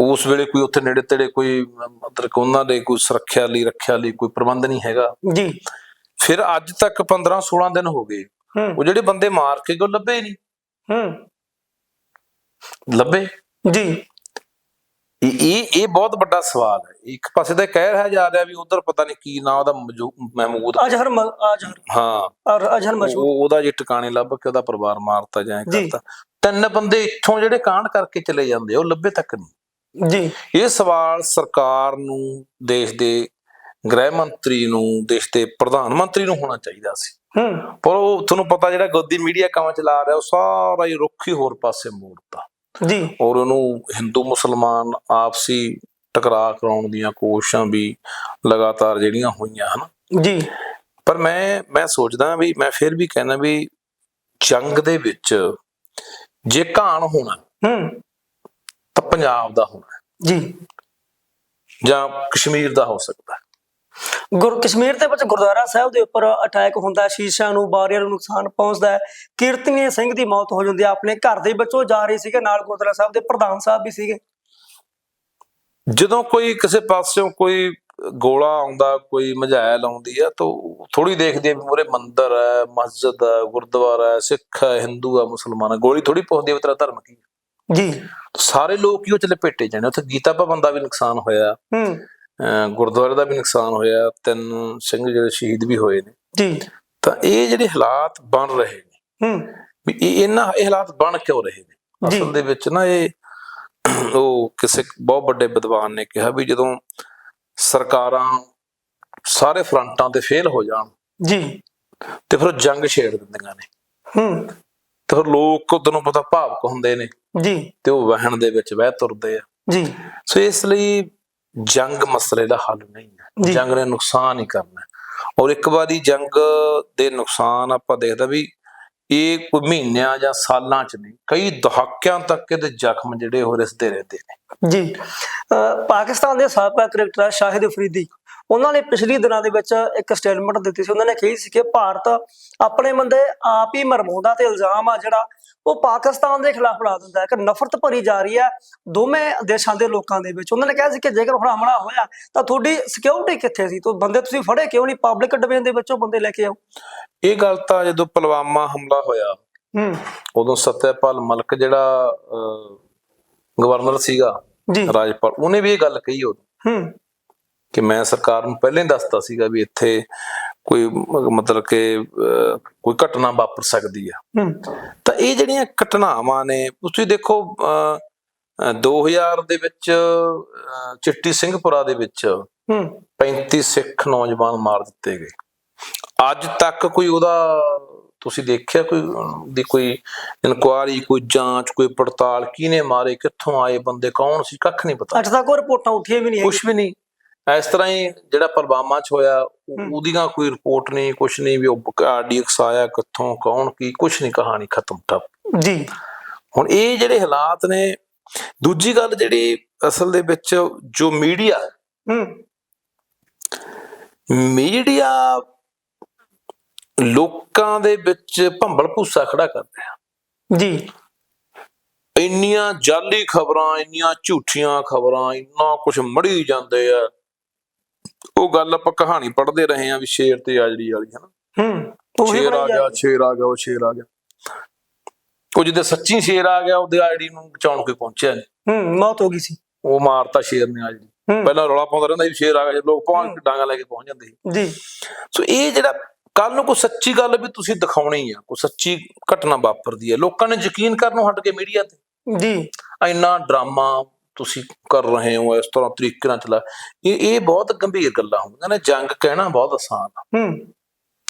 ਉਸ ਵੇਲੇ ਕੋਈ ਉੱਥੇ ਨੇੜੇ ਤੇੜੇ ਕੋਈ ਮਤਲਬ ਕਿ ਉਹਨਾਂ ਦੇ ਕੋਈ ਸੁਰੱਖਿਆ ਲਈ ਰੱਖਿਆ ਲਈ ਕੋਈ ਪ੍ਰਬੰਧ ਨਹੀਂ ਹੈਗਾ। ਜੀ। ਫਿਰ ਅੱਜ ਤੱਕ 15 16 ਦਿਨ ਹੋ ਗਏ। ਉਹ ਜਿਹੜੇ ਬੰਦੇ ਮਾਰ ਕੇ ਗਏ ਲੱਭੇ ਨਹੀਂ। ਹੂੰ। ਲੱਭੇ? ਜੀ। ਇਹ ਇਹ ਬਹੁਤ ਵੱਡਾ ਸਵਾਲ ਹੈ। ਇੱਕ ਪਾਸੇ ਤਾਂ ਕਹਿ ਰਿਹਾ ਜਾ ਰਿਹਾ ਵੀ ਉਧਰ ਪਤਾ ਨਹੀਂ ਕੀ ਨਾਂ ਉਹਦਾ ਮਹਿਮੂਦ। ਅਜਹਰ ਅਜਹਰ। ਹਾਂ। ਔਰ ਅਜਹਰ ਮਸ਼ਹੂਰ। ਉਹ ਉਹਦਾ ਜੇ ਟਿਕਾਣੇ ਲੱਭ ਕੇ ਉਹਦਾ ਪਰਿਵਾਰ ਮਾਰਤਾ ਜਾਂ। ਕਰਤਾ। ਤਿੰਨ ਬੰਦੇ ਇੱਥੋਂ ਜਿਹੜੇ ਕਾਂਡ ਕਰਕੇ ਚਲੇ ਜਾਂਦੇ ਉਹ ਲੱਭੇ ਤੱਕ ਨਹੀਂ। ਜੀ। ਇਹ ਸਵਾਲ ਸਰਕਾਰ ਨੂੰ ਦੇਸ਼ ਦੇ ਗ੍ਰਹਿ ਮੰਤਰੀ ਨੂੰ ਦੇਸ਼ ਦੇ ਪ੍ਰਧਾਨ ਮੰਤਰੀ ਨੂੰ ਹੋਣਾ ਚਾਹੀਦਾ ਸੀ। ਹੂੰ। ਪਰ ਉਹ ਤੁਹਾਨੂੰ ਪਤਾ ਜਿਹੜਾ ਗੋਦੀ ਮੀਡੀਆ ਕੰਮ ਚਲਾ ਰਿਹਾ ਉਹ ਸਾਰਾ ਹੀ ਰੁੱਖ ਹੀ ਹੋਰ ਪਾਸੇ ਮੋੜਤਾ। ਜੀ। ਔਰ ਉਹਨੂੰ ਹਿੰਦੂ ਮੁਸਲਮਾਨ ਆਪਸੀ ਟਕਰਾਅ ਕਰਾਉਣ ਦੀਆਂ ਕੋਸ਼ਿਸ਼ਾਂ ਵੀ ਲਗਾਤਾਰ ਜਿਹੜੀਆਂ ਹੋਈਆਂ ਹਨ। ਜੀ। ਪਰ ਮੈਂ ਮੈਂ ਸੋਚਦਾ ਵੀ ਮੈਂ ਫਿਰ ਵੀ ਕਹਿੰਦਾ ਵੀ ਜੰਗ ਦੇ ਵਿੱਚ ਜੇ ਘਾਣ ਹੋਣਾ ਹੂੰ। ਤਾਂ ਪੰਜਾਬ ਦਾ ਹੋਣਾ ਜੀ। ਜਾਂ ਕਸ਼ਮੀਰ ਦਾ ਹੋ ਸਕਦਾ। ਗੁਰ ਕਸ਼ਮੀਰ ਦੇ ਵਿੱਚ ਗੁਰਦੁਆਰਾ ਸਾਹਿਬ ਦੇ ਉੱਪਰ ਅਟੈਕ ਹੁੰਦਾ ਸ਼ੀਸ਼ਿਆਂ ਨੂੰ ਬਾਰੀਆਂ ਨੂੰ ਨੁਕਸਾਨ ਪਹੁੰਚਦਾ ਹੈ। ਕੀਰਤਨੀਏ ਸਿੰਘ ਦੀ ਮੌਤ ਹੋ ਜਾਂਦੀ ਹੈ। ਆਪਣੇ ਘਰ ਦੇ ਵਿੱਚੋਂ ਜਾ ਰਹੇ ਸੀਗੇ ਨਾਲ ਗੁਰਦੁਆਰਾ ਸਾਹਿਬ ਦੇ ਪ੍ਰਧਾਨ ਸਾਹਿਬ ਵੀ ਸੀਗੇ। ਜਦੋਂ ਕੋਈ ਕਿਸੇ ਪਾਸਿਓਂ ਕੋਈ ਗੋਲਾ ਆਉਂਦਾ ਕੋਈ ਮਝਾਇਲ ਆਉਂਦੀ ਆ ਤਾਂ ਥੋੜੀ ਦੇਖਦੀ ਆ ਵੀ ਮੂਰੇ ਮੰਦਿਰ ਹੈ ਮਸਜਿਦ ਹੈ ਗੁਰਦੁਆਰਾ ਹੈ ਸਿੱਖ ਹੈ ਹਿੰਦੂ ਹੈ ਮੁਸਲਮਾਨ ਹੈ ਗੋਲੀ ਥੋੜੀ ਪੁੱਛਦੀ ਆ ਵੀ ਤੇਰਾ ਧਰਮ ਕੀ ਹੈ। ਜੀ। ਸਾਰੇ ਲੋਕ ਹੀ ਉਹ ਚ ਲਪੇਟੇ ਜਾਣੇ। ਉੱਥੇ ਗੀਤਾ ਭਵਨ ਦਾ ਵੀ ਨੁਕਸਾਨ ਹੋਇਆ। ਹੂੰ। ਗੁਰਦੁਆਰੇ ਦਾ ਵੀ ਨੁਕਸਾਨ ਹੋਇਆ। ਤਿੰਨ ਸਿੰਘ ਜਿਹੜੇ ਸ਼ਹੀਦ ਵੀ ਹੋਏ ਨੇ। ਜੀ। ਤਾਂ ਇਹ ਜਿਹੜੇ ਹਾਲਾਤ ਬਣ ਰਹੇ ਨੇ ਹੂੰ। ਵੀ ਇਹ ਇਹਨਾਂ ਇਹ ਹਾਲਾਤ ਬਣ ਕਿਉਂ ਰਹੇ ਨੇ। ਅਸਲ ਦੇ ਵਿੱਚ ਨਾ ਇਹ ਉਹ ਕਿਸੇ ਬਹੁਤ ਵੱਡੇ ਵਿਦਵਾਨ ਨੇ ਕਿਹਾ ਵੀ ਜਦੋਂ ਸਰਕਾਰਾਂ ਸਾਰੇ ਫਰੰਟਾਂ ਤੇ ਫੇਲ ਹੋ ਜਾਣ ਜੀ। ਤੇ ਫਿਰ ਉਹ ਜੰਗ ਛੇੜ ਦਿੰਦੀਆਂ ਨੇ। ਹੂੰ। ਤੇ ਫਿਰ ਲੋਕ ਉਦੋਂ ਪਤਾ ਭਾਵਕ ਹੁੰਦੇ ਨੇ। ਜੀ। ਤੇ ਉਹ ਵਹਿਣ ਦੇ ਵਿੱਚ ਵਹਿ ਤੁਰਦੇ ਆ। ਜੀ। ਸੋ ਇਸ ਲਈ ਜੰਗ ਮਸਲੇ ਦਾ ਹੱਲ ਨਹੀਂ ਹੈ। ਜੰਗ ਨੇ ਨੁਕਸਾਨ ਹੀ ਕਰਨਾ ਹੈ। ਔਰ ਇੱਕ ਵਾਰੀ ਜੰਗ ਦੇ ਨੁਕਸਾਨ ਆਪਾਂ ਦੇਖਦਾ ਵੀ ਇਹ ਕੋਈ ਮਹੀਨਿਆਂ ਜਾਂ ਸਾਲਾਂ ਚ ਨਹੀਂ ਕਈ ਦਹਾਕਿਆਂ ਤੱਕ ਇਹਦੇ ਜ਼ਖਮ ਜਿਹੜੇ ਉਹ ਰਿਸਦੇ ਰਹਿੰਦੇ ਨੇ। ਜੀ। ਪਾਕਿਸਤਾਨ ਦੇ ਸਾਬਕਾ ਕ੍ਰਿਕਟਰ ਸ਼ਾਹਿਦ ਅਫਰੀਦੀ। ਉਹਨਾਂ ਨੇ ਪਿਛਲੇ ਦਿਨਾਂ ਦੇ ਵਿੱਚ ਇੱਕ ਸਟੇਟਮੈਂਟ ਦਿੱਤੀ ਸੀ ਉਹਨਾਂ ਨੇ ਕਹੀ ਸੀ ਕਿ ਭਾਰਤ ਆਪਣੇ ਬੰਦੇ ਆਪ ਹੀ ਮਰਵਾਉਂਦਾ ਤੇ ਇਲਜ਼ਾਮ ਆ ਜਿਹੜਾ ਉਹ ਪਾਕਿਸਤਾਨ ਦੇ ਖਿਲਾਫ ਲਾ ਦਿੰਦਾ ਹੈ ਕਿ ਨਫ਼ਰਤ ਭਰੀ ਜਾ ਰਹੀ ਹੈ ਦੋਵੇਂ ਦੇਸ਼ਾਂ ਦੇ ਲੋਕਾਂ ਦੇ ਵਿੱਚ। ਉਹਨਾਂ ਨੇ ਕਿਹਾ ਸੀ ਕਿ ਜੇਕਰ ਹੁਣ ਹਮਲਾ ਹੋਇਆ ਤਾਂ ਤੁਹਾਡੀ ਸਿਕਿਉਰਿਟੀ ਕਿੱਥੇ ਸੀ? ਤੋਂ ਬੰਦੇ ਤੁਸੀਂ ਫੜੇ ਕਿਉਂ ਨਹੀਂ? ਪਬਲਿਕ ਡੋਮੇਨ ਦੇ ਵਿੱਚੋਂ ਬੰਦੇ ਲੈ ਕੇ ਆਓ। ਇਹ ਗੱਲ ਤਾਂ ਜਦੋਂ ਪੁਲਵਾਮਾ ਹਮਲਾ ਹੋਇਆ ਹੂੰ। ਉਦੋਂ ਸਤਿਆਪਾਲ ਮਲਕ ਜਿਹੜਾ ਗਵਰਨਰ ਸੀਗਾ ਜੀ। ਰਾਜਪਾਲ ਉਹਨੇ ਵੀ ਇਹ ਗੱਲ ਕਹੀ ਉਦੋਂ। ਹੂੰ। ਕਿ ਮੈਂ ਸਰਕਾਰ ਨੂੰ ਪਹਿਲਾਂ ਹੀ ਦੱਸਤਾ ਸੀਗਾ ਵੀ ਇੱਥੇ ਕੋਈ ਮਤਲਬ ਕਿ ਕੋਈ ਘਟਨਾ ਵਾਪਰ ਸਕਦੀ ਆ। ਤਾਂ ਇਹ ਜਿਹੜੀਆਂ ਘਟਨਾਵਾਂ ਨੇ ਤੁਸੀਂ ਦੇਖੋ ਅਹ, ਅਹ, 2000 ਦੇ ਵਿੱਚ ਚਿੱਟੀ ਸਿੰਘਪੁਰਾ ਦੇ ਵਿੱਚ ਹੂੰ। 35 ਸਿੱਖ ਨੌਜਵਾਨ ਮਾਰ ਦਿੱਤੇ ਗਏ। ਅੱਜ ਤੱਕ ਕੋਈ ਉਹਦਾ ਤੁਸੀਂ ਦੇਖਿਆ ਕੋਈ ਦੀ ਕੋਈ ਇਨਕੁਆਰੀ ਕੋਈ ਜਾਂਚ ਕੋਈ ਪੜਤਾਲ ਕਿਹਨੇ ਮਾਰੇ ਕਿੱਥੋਂ ਆਏ ਬੰਦੇ ਕੌਣ ਸੀ ਕੱਖ ਨਹੀਂ ਪਤਾ। ਅੱਜ ਤੱਕ ਉਹ ਰਿਪੋਰਟਾਂ ਉੱਠੀਆਂ ਵੀ ਨਹੀਂ ਕੁਝ ਵੀ ਨਹੀਂ। ਇਸ ਤਰ੍ਹਾਂ ਹੀ ਜਿਹੜਾ ਪਲਵਾਮਾ ਚ ਹੋਇਆ। ਉਹਦੀਆਂ ਕੋਈ ਰਿਪੋਰਟ ਨਹੀਂ ਕੁਝ ਨਹੀਂ ਵੀ ਉਹ ਆਰਡੀਐਕਸ ਆਇਆ ਕਿੱਥੋਂ ਕੌਣ ਕੀ ਕੁਝ ਨਹੀਂ ਕਹਾਣੀ ਖਤਮ ਠੱਪ। ਜੀ। ਹੁਣ ਇਹ ਜਿਹੜੇ ਹਾਲਾਤ ਨੇ ਦੂਜੀ ਗੱਲ ਜਿਹੜੀ ਅਸਲ ਦੇ ਵਿੱਚ ਜੋ ਮੀਡੀਆ ਹੂੰ। ਮੀਡੀਆ ਲੋਕਾਂ ਦੇ ਵਿੱਚ ਭੰਬਲ ਭੂਸਾ ਖੜਾ ਕਰ ਰਿਹਾ ਜੀ। ਇੰਨੀਆਂ ਜਾਲੀ ਖਬਰਾਂ ਇੰਨੀਆਂ ਝੂਠੀਆਂ ਖਬਰਾਂ ਇੰਨਾ ਕੁਝ ਮੜੀ ਜਾਂਦੇ ਆ। ਉਹ ਗੱਲ ਆਪਾਂ ਕਹਾਣੀ ਪੜ੍ਹਦੇ ਰਹੇ ਆ ਵੀ ਸ਼ੇਰ ਤੇ ਆਜੜੀ ਵਾਲੀ ਹਨਾ? ਹੂੰ ਸ਼ੇਰ ਆ ਗਿਆ ਸ਼ੇਰ ਆ ਗਿਆ ਉਹ ਸ਼ੇਰ ਆ ਗਿਆ। ਉਹ ਜਿਹਦੇ ਸੱਚੀ ਸ਼ੇਰ ਆ ਗਿਆ ਉਹਦੇ ਆਈਡੀ ਨੂੰ ਬਚਾਉਣ ਕੋਈ ਪਹੁੰਚਿਆ ਨਹੀਂ। ਹੂੰ ਮੌਤ ਹੋ ਗਈ ਸੀ। ਉਹ ਮਾਰਤਾ ਸ਼ੇਰ ਨੇ ਹੂੰ। ਪਹਿਲਾਂ ਰੌਲਾ ਪਾਉਂਦਾ ਰਹਿੰਦਾ ਸੀ ਸ਼ੇਰ ਆ ਗਿਆ ਲੋਕ ਪਹੁੰਚ ਕੇ ਡਾਂਗਾ ਲੈ ਕੇ ਪਹੁੰਚ ਜਾਂਦੇ ਸੀ। ਜੀ। ਸੋ ਇਹ ਜਿਹੜਾ ਕੱਲ ਨੂੰ ਕੋਈ ਸੱਚੀ ਗੱਲ ਵੀ ਤੁਸੀਂ ਦਿਖਾਉਣੀ ਆ ਕੋਈ ਸੱਚੀ ਘਟਨਾ ਵਾਪਰਦੀ ਹੈ ਲੋਕਾਂ ਨੇ ਯਕੀਨ ਕਰਨੋਂ ਹਟ ਕੇ ਮੀਡੀਆ ਤੇ। ਜੀ। ਇੰਨਾ ਡਰਾਮਾ ਤੁਸੀਂ ਕਰ ਰਹੇ ਹੋ ਇਸ ਤਰ੍ਹਾਂ ਤਰੀਕੇ ਨਾਲ ਚਲਾ। ਇਹ ਇਹ ਬਹੁਤ ਗੰਭੀਰ ਗੱਲਾਂ ਹੁੰਦੀਆਂ ਨੇ। ਜੰਗ ਕਹਿਣਾ ਬਹੁਤ ਆਸਾਨ ਆ। ਹੂੰ।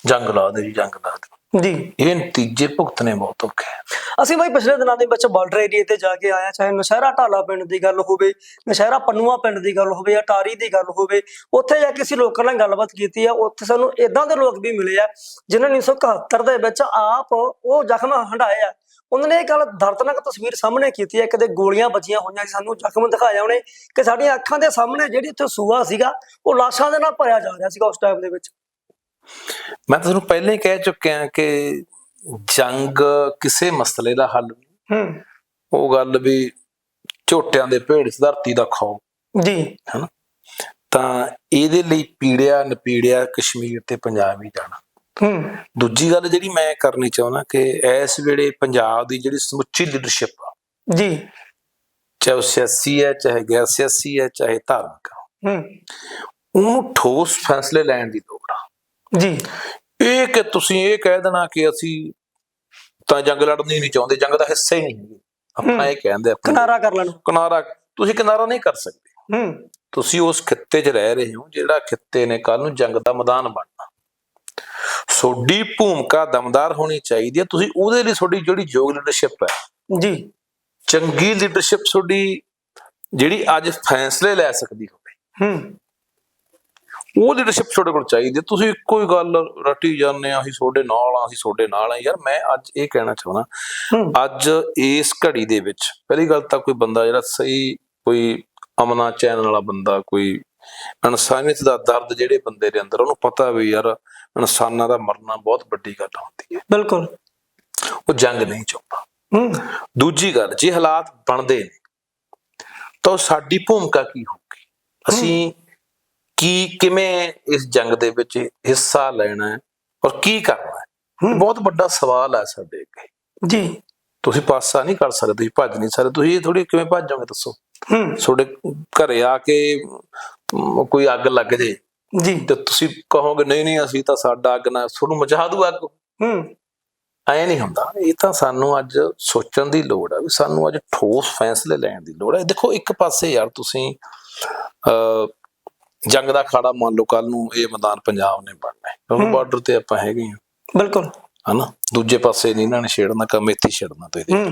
ਜੰਗ ਲਾ ਦੇ ਜੀ ਜੰਗ ਲਾ ਦੇ। ਜੀ। ਇਹ ਨਤੀਜੇ ਭੁਗਤਣੇ ਬਹੁਤ ਔਖੇ। ਅਸੀਂ ਬਾਈ ਪਿਛਲੇ ਦਿਨਾਂ ਦੇ ਵਿੱਚ ਬਾਰਡਰ ਏਰੀਏ ਤੇ ਜਾ ਕੇ ਆਇਆ ਚਾਹੇ ਨਸ਼ਹਿਰਾ ਢਾਲਾ ਪਿੰਡ ਦੀ ਗੱਲ ਹੋਵੇ ਨਸ਼ਹਿਰਾ ਪੰਨੂਆ ਪਿੰਡ ਦੀ ਗੱਲ ਹੋਵੇ ਜਾਂ ਟਾਰੀ ਦੀ ਗੱਲ ਹੋਵੇ ਉੱਥੇ ਜਾ ਕੇ ਅਸੀਂ ਲੋਕਾਂ ਨਾਲ ਗੱਲਬਾਤ ਕੀਤੀ ਆ। ਉੱਥੇ ਸਾਨੂੰ ਇਦਾਂ ਦੇ ਲੋਕ ਵੀ ਮਿਲੇ ਆ ਜਿਨ੍ਹਾਂ ਨੇ 1971 ਦੇ ਵਿੱਚ ਆਪ ਉਹ ਜ਼ਖਮ ਹੰਡਾਏ ਆ। ਉਹਨਾਂ ਨੇ ਇਹ ਗੱਲ ਦਰਦਨਾਕ ਤਸਵੀਰ ਸਾਹਮਣੇ ਕੀਤੀ ਹੈ। ਕਦੇ ਗੋਲੀਆਂ ਵੱਜੀਆਂ ਹੋਈਆਂ ਸੀ ਸਾਨੂੰ ਜ਼ਖਮ ਦਿਖਾਇਆ ਉਹਨੇ। ਕਿ ਸਾਡੀਆਂ ਅੱਖਾਂ ਦੇ ਸਾਹਮਣੇ ਜਿਹੜੀ ਉੱਥੇ ਸੂਆ ਸੀਗਾ ਉਹ ਲਾਸ਼ਾਂ ਦੇ ਨਾਲ ਭਰਿਆ ਜਾ ਰਿਹਾ ਸੀਗਾ ਉਸ ਟਾਈਮ ਦੇ ਵਿੱਚ। ਮੈਂ ਤੁਹਾਨੂੰ ਪਹਿਲਾਂ ਹੀ ਕਹਿ ਚੁੱਕਿਆ ਕਿ ਜੰਗ ਕਿਸੇ ਮਸਲੇ ਦਾ ਹੱਲ ਨਹੀਂ। ਹੂੰ। ਉਹ ਗੱਲ ਵੀ ਝੋਟਿਆਂ ਦੇ ਭੇੜ ਚ ਧਰਤੀ ਦਾ ਖਾਓ ਜੀ। ਹਨਾ? ਤਾਂ ਇਹਦੇ ਲਈ ਪੀੜਿਆ ਨਪੀੜਿਆ ਕਸ਼ਮੀਰ ਤੇ ਪੰਜਾਬ ਹੀ ਜਾਣਾ। ਦੂਜੀ ਗੱਲ ਜਿਹੜੀ ਮੈਂ ਕਰਨੀ ਚਾਹੁੰਦਾ ਕਿ ਇਸ ਵੇਲੇ ਪੰਜਾਬ ਦੀ ਜਿਹੜੀ ਸਮੁੱਚੀ ਲੀਡਰਸ਼ਿਪ ਆ ਜੀ। ਚਾਹੇ ਉਹ ਸਿਆਸੀ ਹੈ ਚਾਹੇ ਗੈਰ ਸਿਆਸੀ ਹੈ ਚਾਹੇ ਧਾਰਮਿਕ ਹੂੰ। ਉਹਨੂੰ ਠੋਸ ਫੈਸਲੇ ਲੈਣ ਦੀ ਲੋੜ ਆ। ਜੀ। ਇਹ ਕਿ ਤੁਸੀਂ ਇਹ ਕਹਿ ਦੇਣਾ ਕਿ ਅਸੀਂ ਤਾਂ ਜੰਗ ਲੜਨੀ ਨਹੀਂ ਚਾਹੁੰਦੇ ਜੰਗ ਦਾ ਹਿੱਸਾ ਹੀ ਨਹੀਂ ਆਪਾਂ। ਇਹ ਕਹਿੰਦੇ ਆਪਾਂ ਕਿਨਾਰਾ ਕਰ ਲੈਣ। ਕਿਨਾਰਾ ਤੁਸੀਂ ਕਿਨਾਰਾ ਨਹੀਂ ਕਰ ਸਕਦੇ। ਹੂੰ। ਤੁਸੀਂ ਉਸ ਖਿੱਤੇ 'ਚ ਰਹਿ ਰਹੇ ਹੋ ਜਿਹੜਾ ਖਿੱਤੇ ਨੇ ਕੱਲ ਨੂੰ ਜੰਗ ਦਾ ਮੈਦਾਨ ਬਣਨਾ ਸੋਡੀ ਭੂਮਿਕਾ ਦਮਦਾਰ ਹੋਣੀ ਚਾਹੀਦੀ ਹੈ। ਤੁਸੀਂ ਉਹਦੇ ਲਈ ਤੁਹਾਡੀ ਜਿਹੜੀ ਯੋਗ ਲੀਡਰਸ਼ਿਪ ਹੈ ਜੀ। ਚੰਗੀ ਲੀਡਰਸ਼ਿਪ ਤੁਹਾਡੀ ਜਿਹੜੀ ਅੱਜ ਫੈਸਲੇ ਲੈ ਸਕਦੀ ਹੋਵੇ ਹੂੰ। ਉਹ ਲੀਡਰਸ਼ਿਪ ਤੁਹਾਡੇ ਕੋਲ ਚਾਹੀਦੀ ਹੈ। ਤੁਸੀਂ ਕੋਈ ਗੱਲ ਰੱਟੀ ਜਾਂਦੇ ਆ ਅਸੀਂ ਤੁਹਾਡੇ ਨਾਲ ਆ ਅਸੀਂ ਤੁਹਾਡੇ ਨਾਲ ਆ ਯਾਰ ਮੈਂ ਅੱਜ ਇਹ ਕਹਿਣਾ ਚਾਹੁੰਦਾ ਹੂੰ। ਅੱਜ ਇਸ ਘੜੀ ਦੇ ਵਿੱਚ ਪਹਿਲੀ ਗੱਲ ਤਾਂ ਕੋਈ ਬੰਦਾ ਜਿਹੜਾ ਸਹੀ ਕੋਈ ਅਮਨਾ ਚੈਨ ਵਾਲਾ ਬੰਦਾ ਕੋਈ ਇਨਸਾਨੀਅਤ ਦਾ ਦਰਦ ਜਿਹੜੇ ਬੰਦੇ ਦੇ ਅੰਦਰ ਉਹਨੂੰ ਪਤਾ ਵੀ ਯਾਰ ਇਨਸਾਨਾਂ ਦਾ ਮਰਨਾ ਬਹੁਤ ਵੱਡੀ ਗੱਲ ਹੁੰਦੀ ਹੈ। ਬਿਲਕੁਲ। ਉਹ ਜੰਗ ਨਹੀਂ ਚਾਹੁੰਦਾ। ਦੂਜੀ ਗੱਲ ਜੇ ਹਾਲਾਤ ਬਣਦੇ ਨੇ ਤਾਂ ਸਾਡੀ ਭੂਮਿਕਾ ਕੀ ਹੋਊਗੀ? ਅਸੀਂ ਕੀ ਕਿਵੇਂ ਇਸ ਜੰਗ ਦੇ ਵਿੱਚ ਹਿੱਸਾ ਲੈਣਾ ਹੈ ਔਰ ਕੀ ਕਰਨਾ ਹੈ? ਬਹੁਤ ਵੱਡਾ ਸਵਾਲ ਹੈ ਸਾਡੇ ਅੱਗੇ। ਜੀ। ਤੁਸੀਂ ਪਾਸਾ ਨਹੀਂ ਕਰ ਸਕਦੇ ਭੱਜ ਨਹੀਂ ਸਕਦੇ ਤੁਸੀਂ ਇਹ ਥੋੜੀ ਕਿਵੇਂ ਭੱਜੋਗੇ ਦੱਸੋ? ਹੂੰ। ਤੁਹਾਡੇ ਘਰੇ ਆ ਕੇ ਕੋਈ ਅੱਗ ਲੱਗ ਜੇ ਜੀ। ਤੇ ਤੁਸੀਂ ਕਹੋਗੇ ਨਹੀਂ ਨਹੀਂ ਅਸੀਂ ਤਾਂ ਸਾਡਾ ਅੱਗ ਨਾ ਤੁਹਾਨੂੰ ਮਚਾ ਦੂ ਅੱਗ? ਹੂੰ। ਐ ਨਹੀਂ ਹੁੰਦਾ। ਇਹ ਤਾਂ ਸਾਨੂੰ ਅੱਜ ਸੋਚਣ ਦੀ ਲੋੜ ਹੈ ਵੀ ਸਾਨੂੰ ਅੱਜ ਠੋਸ ਫੈਸਲੇ ਲੈਣ ਦੀ ਲੋੜ ਹੈ ਦੇਖੋ ਇੱਕ ਪਾਸੇ ਯਾਰ ਤੁਸੀਂ ਅ ਜੰਗ ਦਾ ਖਾੜਾ ਮੰਨ ਲਓ ਕੱਲ ਨੂੰ ਇਹ ਮੈਦਾਨ ਪੰਜਾਬ ਨੇ ਬਣਨਾ ਹੈ। ਕਿਉਂਕਿ ਬਾਰਡਰ ਤੇ ਆਪਾਂ ਹੈਗੇ ਹਾਂ। ਬਿਲਕੁਲ। ਹਨਾ? ਦੂਜੇ ਪਾਸੇ ਨਹੀਂ ਇਹਨਾਂ ਨੇ ਛੇੜਨਾ ਕਮੇਟੀ ਛੇੜਨਾ ਤੇ ਹੂੰ।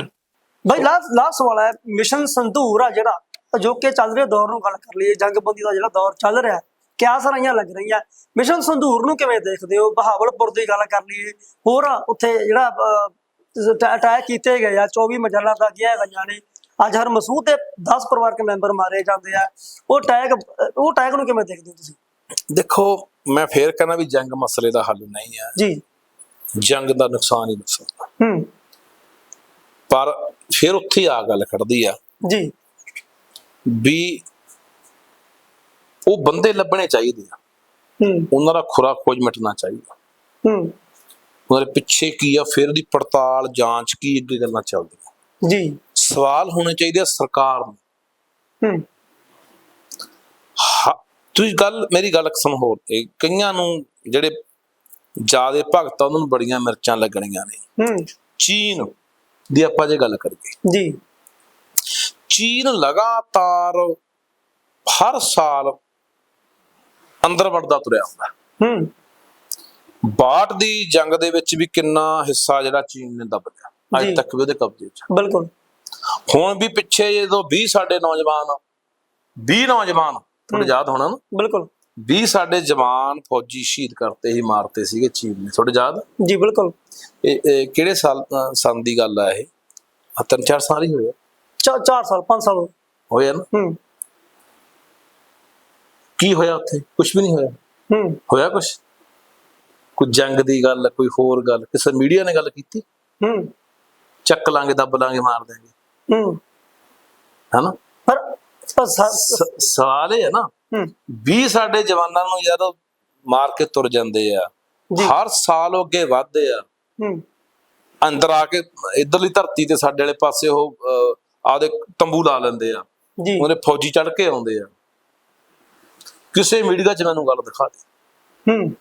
ਭਾਈ ਲਾਸਟ ਲਾਸਟ ਸਵਾਲ ਹੈ ਮਿਸ਼ਨ ਸੰਧੂਰ ਆ ਜਿਹੜਾ। ਅਜੋਕੇ ਚੱਲ ਰਹੇ ਦੌਰ ਨੂੰ ਗੱਲ ਕਰ ਲਈਏ ਜੰਗਬੰਦੀ ਦਾ ਜਿਹੜਾ ਦੌਰ ਚੱਲ ਰਿਹਾ ਕਿਆ ਸਰਾਈਆਂ ਲੱਗ ਰਹੀਆਂ? ਮਿਸ਼ਨ ਸੰਧੂਰ ਨੂੰ ਕਿਵੇਂ ਦੇਖਦੇ ਹੋ? ਬਹਾਵਲਪੁਰ ਦੀ ਗੱਲ ਕਰ ਲਈਏ ਹੋਰ ਉੱਥੇ ਜਿਹੜਾ ਅਟੈਕ ਕੀਤੇ ਗਏ ਆ 24 ਮਜਲਾ ਦਾ ਗਿਆ ਗਈਆਂ ਨੇ ਅੱਜ ਹਰ ਮਸੂਦ ਦੇ 10 ਪਰਿਵਾਰਕ ਮੈਂਬਰ ਮਾਰੇ ਜਾਂਦੇ ਆ। ਉਹ ਟੈਗ ਉਹ ਟੈਗ ਨੂੰ ਕਿਵੇਂ ਦੇਖਦੇ ਹੋ ਤੁਸੀਂ? ਦੇਖੋ ਮੈਂ ਫੇਰ ਕਹਿੰਦਾ ਵੀ ਜੰਗ ਮਸਲੇ ਦਾ ਹੱਲ ਨਹੀਂ ਹੈ। ਜੀ। ਜੰਗ ਦਾ ਨੁਕਸਾਨ ਹੀ ਨੁਕਸਾਨ। ਹੂੰ। ਪਰ ਫਿਰ ਉੱਥੇ ਆ ਗੱਲ ਖੜਦੀ ਆ। ਜੀ। ਵੀ ਉਹ ਬੰਦੇ ਲੱਭਣੇ ਚਾਹੀਦੇ ਆ। ਹੂੰ। ਉਹਨਾਂ ਦਾ ਖੁਰਾ ਖੋਜ ਮਿਟਣਾ ਚਾਹੀਦਾ। ਹੂੰ। ਉਹਨਾਂ ਦੇ ਪਿੱਛੇ ਕੀ ਆ ਫਿਰ ਦੀ ਪੜਤਾਲ ਜਾਂਚ ਕੀ ਅੱਗੇ ਗੱਲਾਂ ਚੱਲਦੀਆਂ। ਜੀ। ਸਵਾਲ ਹੋਣੇ ਚਾਹੀਦੇ ਆ ਸਰਕਾਰ ਨੂੰ। ਹੂੰ। ਤੁਸੀਂ ਗੱਲ ਮੇਰੀ ਗੱਲ ਸੁਣ ਹੋਰ। ਇਹ ਕਈਆਂ ਨੂੰ ਜਿਹੜੇ ਜਿਆਦੇ ਭਗਤ ਆ ਉਹਨਾਂ ਨੂੰ ਬੜੀਆਂ ਮਿਰਚਾਂ ਲੱਗਣੀਆਂ ਨੇ। ਹੂੰ। ਚੀਨ ਦੀ ਆਪਾਂ ਜੇ ਗੱਲ ਕਰੀਏ। ਜੀ। ਚੀਨ ਲਗਾਤਾਰ ਹਰ ਸਾਲ ਅੰਦਰ ਵੜਦਾ ਤੁਰਿਆ ਹੁੰਦਾ। ਹੂੰ। ਬਾਟ ਦੀ ਜੰਗ ਦੇ ਵਿੱਚ ਵੀ ਕਿੰਨਾ ਹਿੱਸਾ ਜਿਹੜਾ ਚੀਨ ਨੇ ਦੱਬ ਲਿਆ। ਅੱਜ ਤੱਕ ਵੀ ਉਹਦੇ ਕਬਜ਼ੇ 'ਚ ਬਿਲਕੁਲ। ਹੁਣ ਵੀ ਪਿੱਛੇ ਜਦੋਂ 20 ਸਾਡੇ ਨੌਜਵਾਨ 20 ਨੌਜਵਾਨ ਤੁਹਾਡੇ ਯਾਦ ਹੋਣਾ ਨਾ ਬਿਲਕੁਲ। 20 ਸਾਡੇ ਜਵਾਨ ਫੌਜੀ ਸ਼ਹੀਦ ਕਰਤੇ ਹੀ ਮਾਰਤੇ ਸੀਗੇ ਚੀਨ ਨੇ। ਤੁਹਾਡੇ ਯਾਦ? ਜੀ ਬਿਲਕੁਲ। ਇਹ ਕਿਹੜੇ ਸਾਲ ਸੰਨ ਦੀ ਗੱਲ ਆ ਇਹ? ਆ ਤਿੰਨ ਚਾਰ ਸਾਲ ਹੀ ਹੋਏ ਆ। 4 ਸਾਲ 5 ਸਾਲ ਹੋਏ ਨਾ? ਹੂੰ। ਕੀ ਹੋਇਆ ਉੱਥੇ? ਕੁਝ ਵੀ ਨਹੀਂ ਹੋਇਆ? ਹੂੰ। ਹੋਇਆ ਕੁਝ ਕੋਈ ਜੰਗ ਦੀ ਗੱਲ ਕੋਈ ਹੋਰ ਗੱਲ? ਕਿਸੇ ਮੀਡੀਆ ਨੇ ਗੱਲ ਕੀਤੀ? ਹੂੰ। ਚੱਕ ਲਾਂਗੇ ਦੱਬ ਲਾਂਗੇ ਮਾਰ ਦਿਆਂਗੇ। ਹੂੰ। ਹੈਨਾ? ਪਰ ਸਵਾਲ ਇਹ ਹੈ ਨਾ। 20 ਸਾਡੇ ਜਵਾਨਾਂ ਨੂੰ ਯਾਰ ਮਾਰ ਕੇ ਤੁਰ ਜਾਂਦੇ ਆ। ਹਰ ਸਾਲ ਉਹ ਅੱਗੇ ਵਧਦੇ ਆ। ਹੂੰ। ਅੰਦਰ ਆ ਕੇ ਇਧਰਲੀ ਧਰਤੀ ਤੇ ਸਾਡੇ ਵਾਲੇ ਪਾਸੇ ਉਹ ਆਪਦੇ ਤੰਬੂ ਲਾ ਲੈਂਦੇ ਆ। ਜੀ। ਉਹਨੇ ਫੌਜੀ ਚੜ ਕੇ ਆਉਂਦੇ ਆ। ਕਿਸੇ ਮੀਡੀਆ 'ਚ ਮੈਨੂੰ ਗੱਲ ਦਿਖਾ ਦੇ। ਹੂੰ।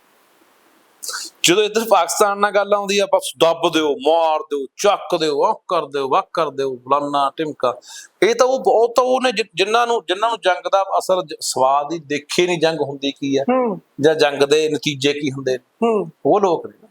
ਜਦੋਂ ਇੱਧਰ ਪਾਕਿਸਤਾਨ ਨਾਲ ਗੱਲ ਆਉਂਦੀ ਆ ਬਸ ਦੱਬ ਦਿਓ ਮਾਰ ਦਿਓ ਚੱਕ ਦਿਓ ਉਹ ਕਰ ਦਿਓ ਵਕ ਕਰ ਦਿਓ ਫਲਾਨਾ ਟਿਮਕਾ ਇਹ ਤਾਂ ਉਹ ਬਹੁਤ ਤਾਂ ਉਹਨੇ ਜਿਨ੍ਹਾਂ ਨੂੰ ਜਿਨ੍ਹਾਂ ਨੂੰ ਜੰਗ ਦਾ ਅਸਲ ਜ- ਸਵਾਦ ਹੀ ਦੇਖੇ ਨਹੀਂ ਜੰਗ ਹੁੰਦੀ ਕੀ ਆ। ਹੂੰ। ਜਾਂ ਜੰਗ ਦੇ ਨਤੀਜੇ ਕੀ ਹੁੰਦੇ। ਉਹ ਲੋਕ ਨੇ।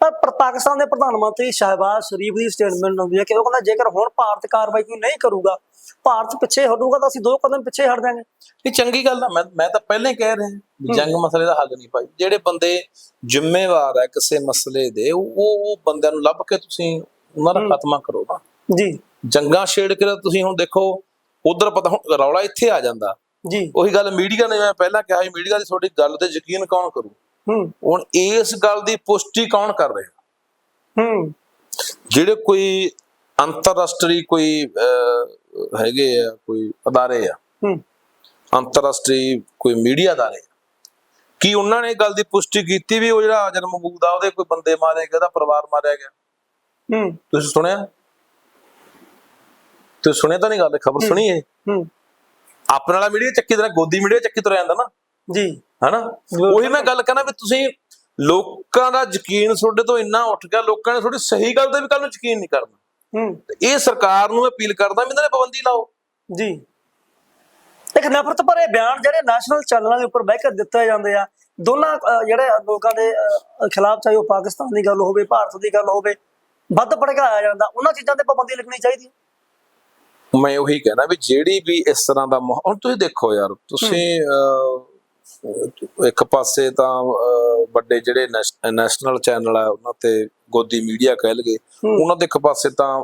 ਪਰ ਪਾਕਿਸਤਾਨ ਦੇ ਪ੍ਰਧਾਨ ਮੰਤਰੀ ਸ਼ਹਿਬਾਜ਼ ਸ਼ਰੀਫ ਦੀ ਸਟੇਟਮੈਂਟ ਆਉਂਦੀ ਹੈ ਕਿ ਉਹ ਕਹਿੰਦਾ ਜੇਕਰ ਹੁਣ ਭਾਰਤ ਕਾਰਵਾਈ ਕੋਈ ਨਹੀਂ ਕਰੂਗਾ ਭਾਰਤ ਪਿੱਛੇ ਹਟੂਗਾ ਤਾਂ ਅਸੀਂ ਦੋ ਕਦਮ ਪਿੱਛੇ ਹਟ ਜਾਾਂਗੇ। ਇਹ ਚੰਗੀ ਗੱਲ ਆ ਮੈਂ ਮੈਂ ਤਾਂ ਪਹਿਲਾਂ ਹੀ ਕਹਿ ਰਿਹਾ ਜੰਗ ਮਸਲੇ ਦਾ ਹੱਲ ਨਹੀਂ ਭਾਈ। ਜਿਹੜੇ ਬੰਦੇ ਜ਼ਿੰਮੇਵਾਰ ਹੈ ਕਿਸੇ ਮਸਲੇ ਦੇ ਉਹ ਉਹ ਬੰਦਿਆਂ ਨੂੰ ਲੱਭ ਕੇ ਤੁਸੀਂ ਉਹਨਾਂ ਦਾ ਖਾਤਮਾ ਕਰੋ ਨਾ। ਜੀ। ਜੰਗਾਂ ਛੇੜ ਕੇ ਤੁਸੀਂ ਹੁਣ ਦੇਖੋ ਉਧਰ ਪਤਾ ਹੁਣ ਰੌਲਾ ਇੱਥੇ ਆ ਜਾਂਦਾ। ਜੀ। ਉਹੀ ਗੱਲ ਮੀਡੀਆ ਨੇ ਮੈਂ ਪਹਿਲਾਂ ਕਿਹਾ ਸੀ ਮੀਡੀਆ ਦੀ ਤੁਹਾਡੀ ਗੱਲ ਤੇ ਯਕੀਨ ਕੌਣ ਕਰੂ? ਹੁਣ ਇਸ ਗੱਲ ਦੀ ਪੁਸ਼ਟੀ ਕੌਣ ਕਰ ਰਿਹਾ? ਹੂੰ। ਜਿਹੜੇ ਕੋਈ ਅੰਤਰਰਾਸ਼ਟਰੀ ਕੋਈ ਹੈਗੇ ਆ ਕੋਈ ਅਦਾਰੇ ਆ ਹੂੰ। ਅੰਤਰਰਾਸ਼ਟਰੀ ਕੋਈ ਮੀਡੀਆ ਅਦਾਰੇ ਕੀ ਉਹਨਾਂ ਨੇ ਗੱਲ ਦੀ ਪੁਸ਼ਟੀ ਕੀਤੀ ਵੀ ਉਹ ਜਿਹੜਾ ਆਜਰ ਮਹਮੂਦ ਆ ਉਹਦੇ ਕੋਈ ਬੰਦੇ ਮਾਰੇ ਗਏ ਉਹਦਾ ਪਰਿਵਾਰ ਮਾਰਿਆ ਗਿਆ? ਹੂੰ। ਤੁਸੀਂ ਸੁਣਿਆ? ਤੁਸੀਂ ਸੁਣਿਆ ਤਾਂ ਨਹੀਂ ਗੱਲ ਖਬਰ ਸੁਣੀ ਇਹ? ਹੂੰ। ਆਪਣੇ ਵਾਲਾ ਮੀਡੀਆ ਚੱਕੀ ਤਰ੍ਹਾਂ ਗੋਦੀ ਮੀਡੀਆ ਚੱਕੀ ਤੁਰਿਆ ਜਾਂਦਾ ਨਾ? ਜੀ। ਹਨਾ? ਉਹੀ ਮੈਂ ਗੱਲ ਕਰਨਾ ਵੀ ਤੁਸੀਂ ਲੋਕਾਂ ਦਾ ਯਕੀਨ ਤੁਹਾਡੇ ਤੋਂ ਇੰਨਾ ਉੱਠ ਗਿਆ ਲੋਕਾਂ ਨੇ ਤੁਹਾਡੀ ਸਹੀ ਗੱਲ ਤੇ ਵੀ ਕੱਲ ਨੂੰ ਯਕੀਨ ਨਹੀਂ ਕਰਨਾ। ਹੂੰ। ਇਹ ਸਰਕਾਰ ਨੂੰ ਅਪੀਲ ਕਰਦਾ ਵੀ ਇਹਨਾਂ ਨੇ ਪਾਬੰਦੀ ਲਾਓ। ਜੀ। ਇੱਕ ਨਫ਼ਰਤ ਭਰੇ ਬਿਆਨ ਜਿਹੜੇ ਨੈਸ਼ਨਲ ਚੈਨਲਾਂ ਦੇ ਉੱਪਰ ਬਹਿ ਕੇ ਦਿੱਤੇ ਜਾਂਦੇ ਆ ਦੋਨਾਂ ਜਿਹੜੇ ਲੋਕਾਂ ਦੇ ਖਿਲਾਫ ਚਾਹੇ ਉਹ ਪਾਕਿਸਤਾਨ ਦੀ ਗੱਲ ਹੋਵੇ ਭਾਰਤ ਦੀ ਗੱਲ ਹੋਵੇ ਵੱਧ ਭੜਕਾਇਆ ਜਾਂਦਾ ਉਹਨਾਂ ਚੀਜ਼ਾਂ ਤੇ ਪਾਬੰਦੀ ਲੱਗਣੀ ਚਾਹੀਦੀ ਮੈਂ ਉਹੀ ਕਹਿਣਾ ਵੀ ਜਿਹੜੀ ਵੀ ਇਸ ਤਰ੍ਹਾਂ ਦਾ ਹੁਣ ਤੁਸੀਂ ਦੇਖੋ ਯਾਰ ਤੁਸੀਂ ਇੱਕ ਪਾਸੇ ਤਾਂ ਵੱਡੇ ਜਿਹੜੇ ਨੈਸ਼- ਨੈਸ਼ਨਲ ਚੈਨਲ ਆ ਉਹਨਾਂ ਤੇ ਗੋਦੀ ਮੀਡੀਆ ਕਹਿ ਲਗੇ ਉਹਨਾਂ ਦੇ ਇੱਕ ਪਾਸੇ ਤਾਂ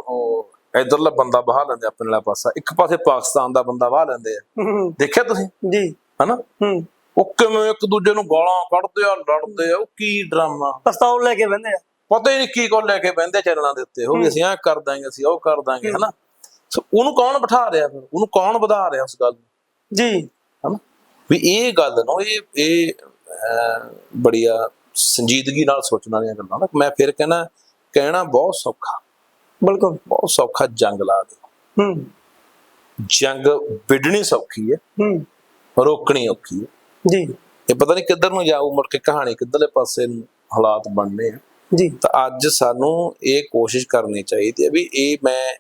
ਇਧਰਲਾ ਬੰਦਾ ਬਹਾ ਲੈਂਦੇ ਆਪਣੇ ਵਾਲਾ ਪਾਸਾ। ਇੱਕ ਪਾਸੇ ਪਾਕਿਸਤਾਨ ਦਾ ਬੰਦਾ ਵਾਹ ਲੈਂਦੇ ਆ। ਹੂੰ ਦੇਖਿਆ ਤੁਸੀਂ? ਜੀ। ਹਨਾ? ਹੂੰ। ਉਹ ਕਿਵੇਂ ਇੱਕ ਦੂਜੇ ਨੂੰ ਗਾਲਾਂ ਕੱਢਦੇ ਆ ਲੜਦੇ ਆ ਉਹ ਕੀ ਡਰਾਮਾ? ਪ੍ਰਸਤਾਵ ਲੈ ਕੇ ਬੰਦੇ ਆ। ਪਤਾ ਹੀ ਨਹੀਂ ਕੀ ਕੋਲ ਲੈ ਕੇ ਬਹਿੰਦੇ ਚੈਨਲਾਂ ਦੇ ਉੱਤੇ। ਉਹ ਵੀ ਅਸੀਂ ਐ ਕਰ ਦਾਂਗੇ ਅਸੀਂ ਉਹ ਕਰ ਦਾਂਗੇ ਹਨਾ? ਸੋ ਉਹਨੂੰ ਕੌਣ ਬਿਠਾ ਰਿਹਾ ਫਿਰ? ਉਹਨੂੰ ਕੌਣ ਵਧਾ ਰਿਹਾ ਉਸ ਗੱਲ ਨੂੰ? ਜੀ। ਵੀ ਇਹ ਗੱਲ ਨੂੰ ਇਹ ਇਹ ਬੜੀਆ ਸੰਜੀਦਗੀ ਨਾਲ ਸੋਚਣ ਵਾਲੀਆਂ ਗੱਲਾਂ ਨਾ। ਮੈਂ ਫਿਰ ਕਹਿਣਾ ਕਹਿਣਾ ਬਹੁਤ ਸੌਖਾ। ਬਿਲਕੁਲ। ਬਹੁਤ ਸੌਖਾ ਜੰਗ ਲਾ ਦੇ ਹੂੰ। ਜੰਗ ਵਿੜਣੀ ਸੌਖੀ ਹੈ। ਹੂੰ। ਰੋਕਣੀ ਔਖੀ ਹੈ। ਜੀ। ਇਹ ਪਤਾ ਨਹੀਂ ਕਿੱਧਰ ਨੂੰ ਜਾਊ ਮੁੜ ਕੇ ਕਹਾਣੀ ਕਿੱਧਰਲੇ ਪਾਸੇ ਹਾਲਾਤ ਬਣਨੇ ਆ। ਜੀ। ਤਾਂ ਅੱਜ ਸਾਨੂੰ ਇਹ ਕੋਸ਼ਿਸ਼ ਕਰਨੀ ਚਾਹੀਦੀ ਹੈ ਵੀ ਇਹ ਮੈਂ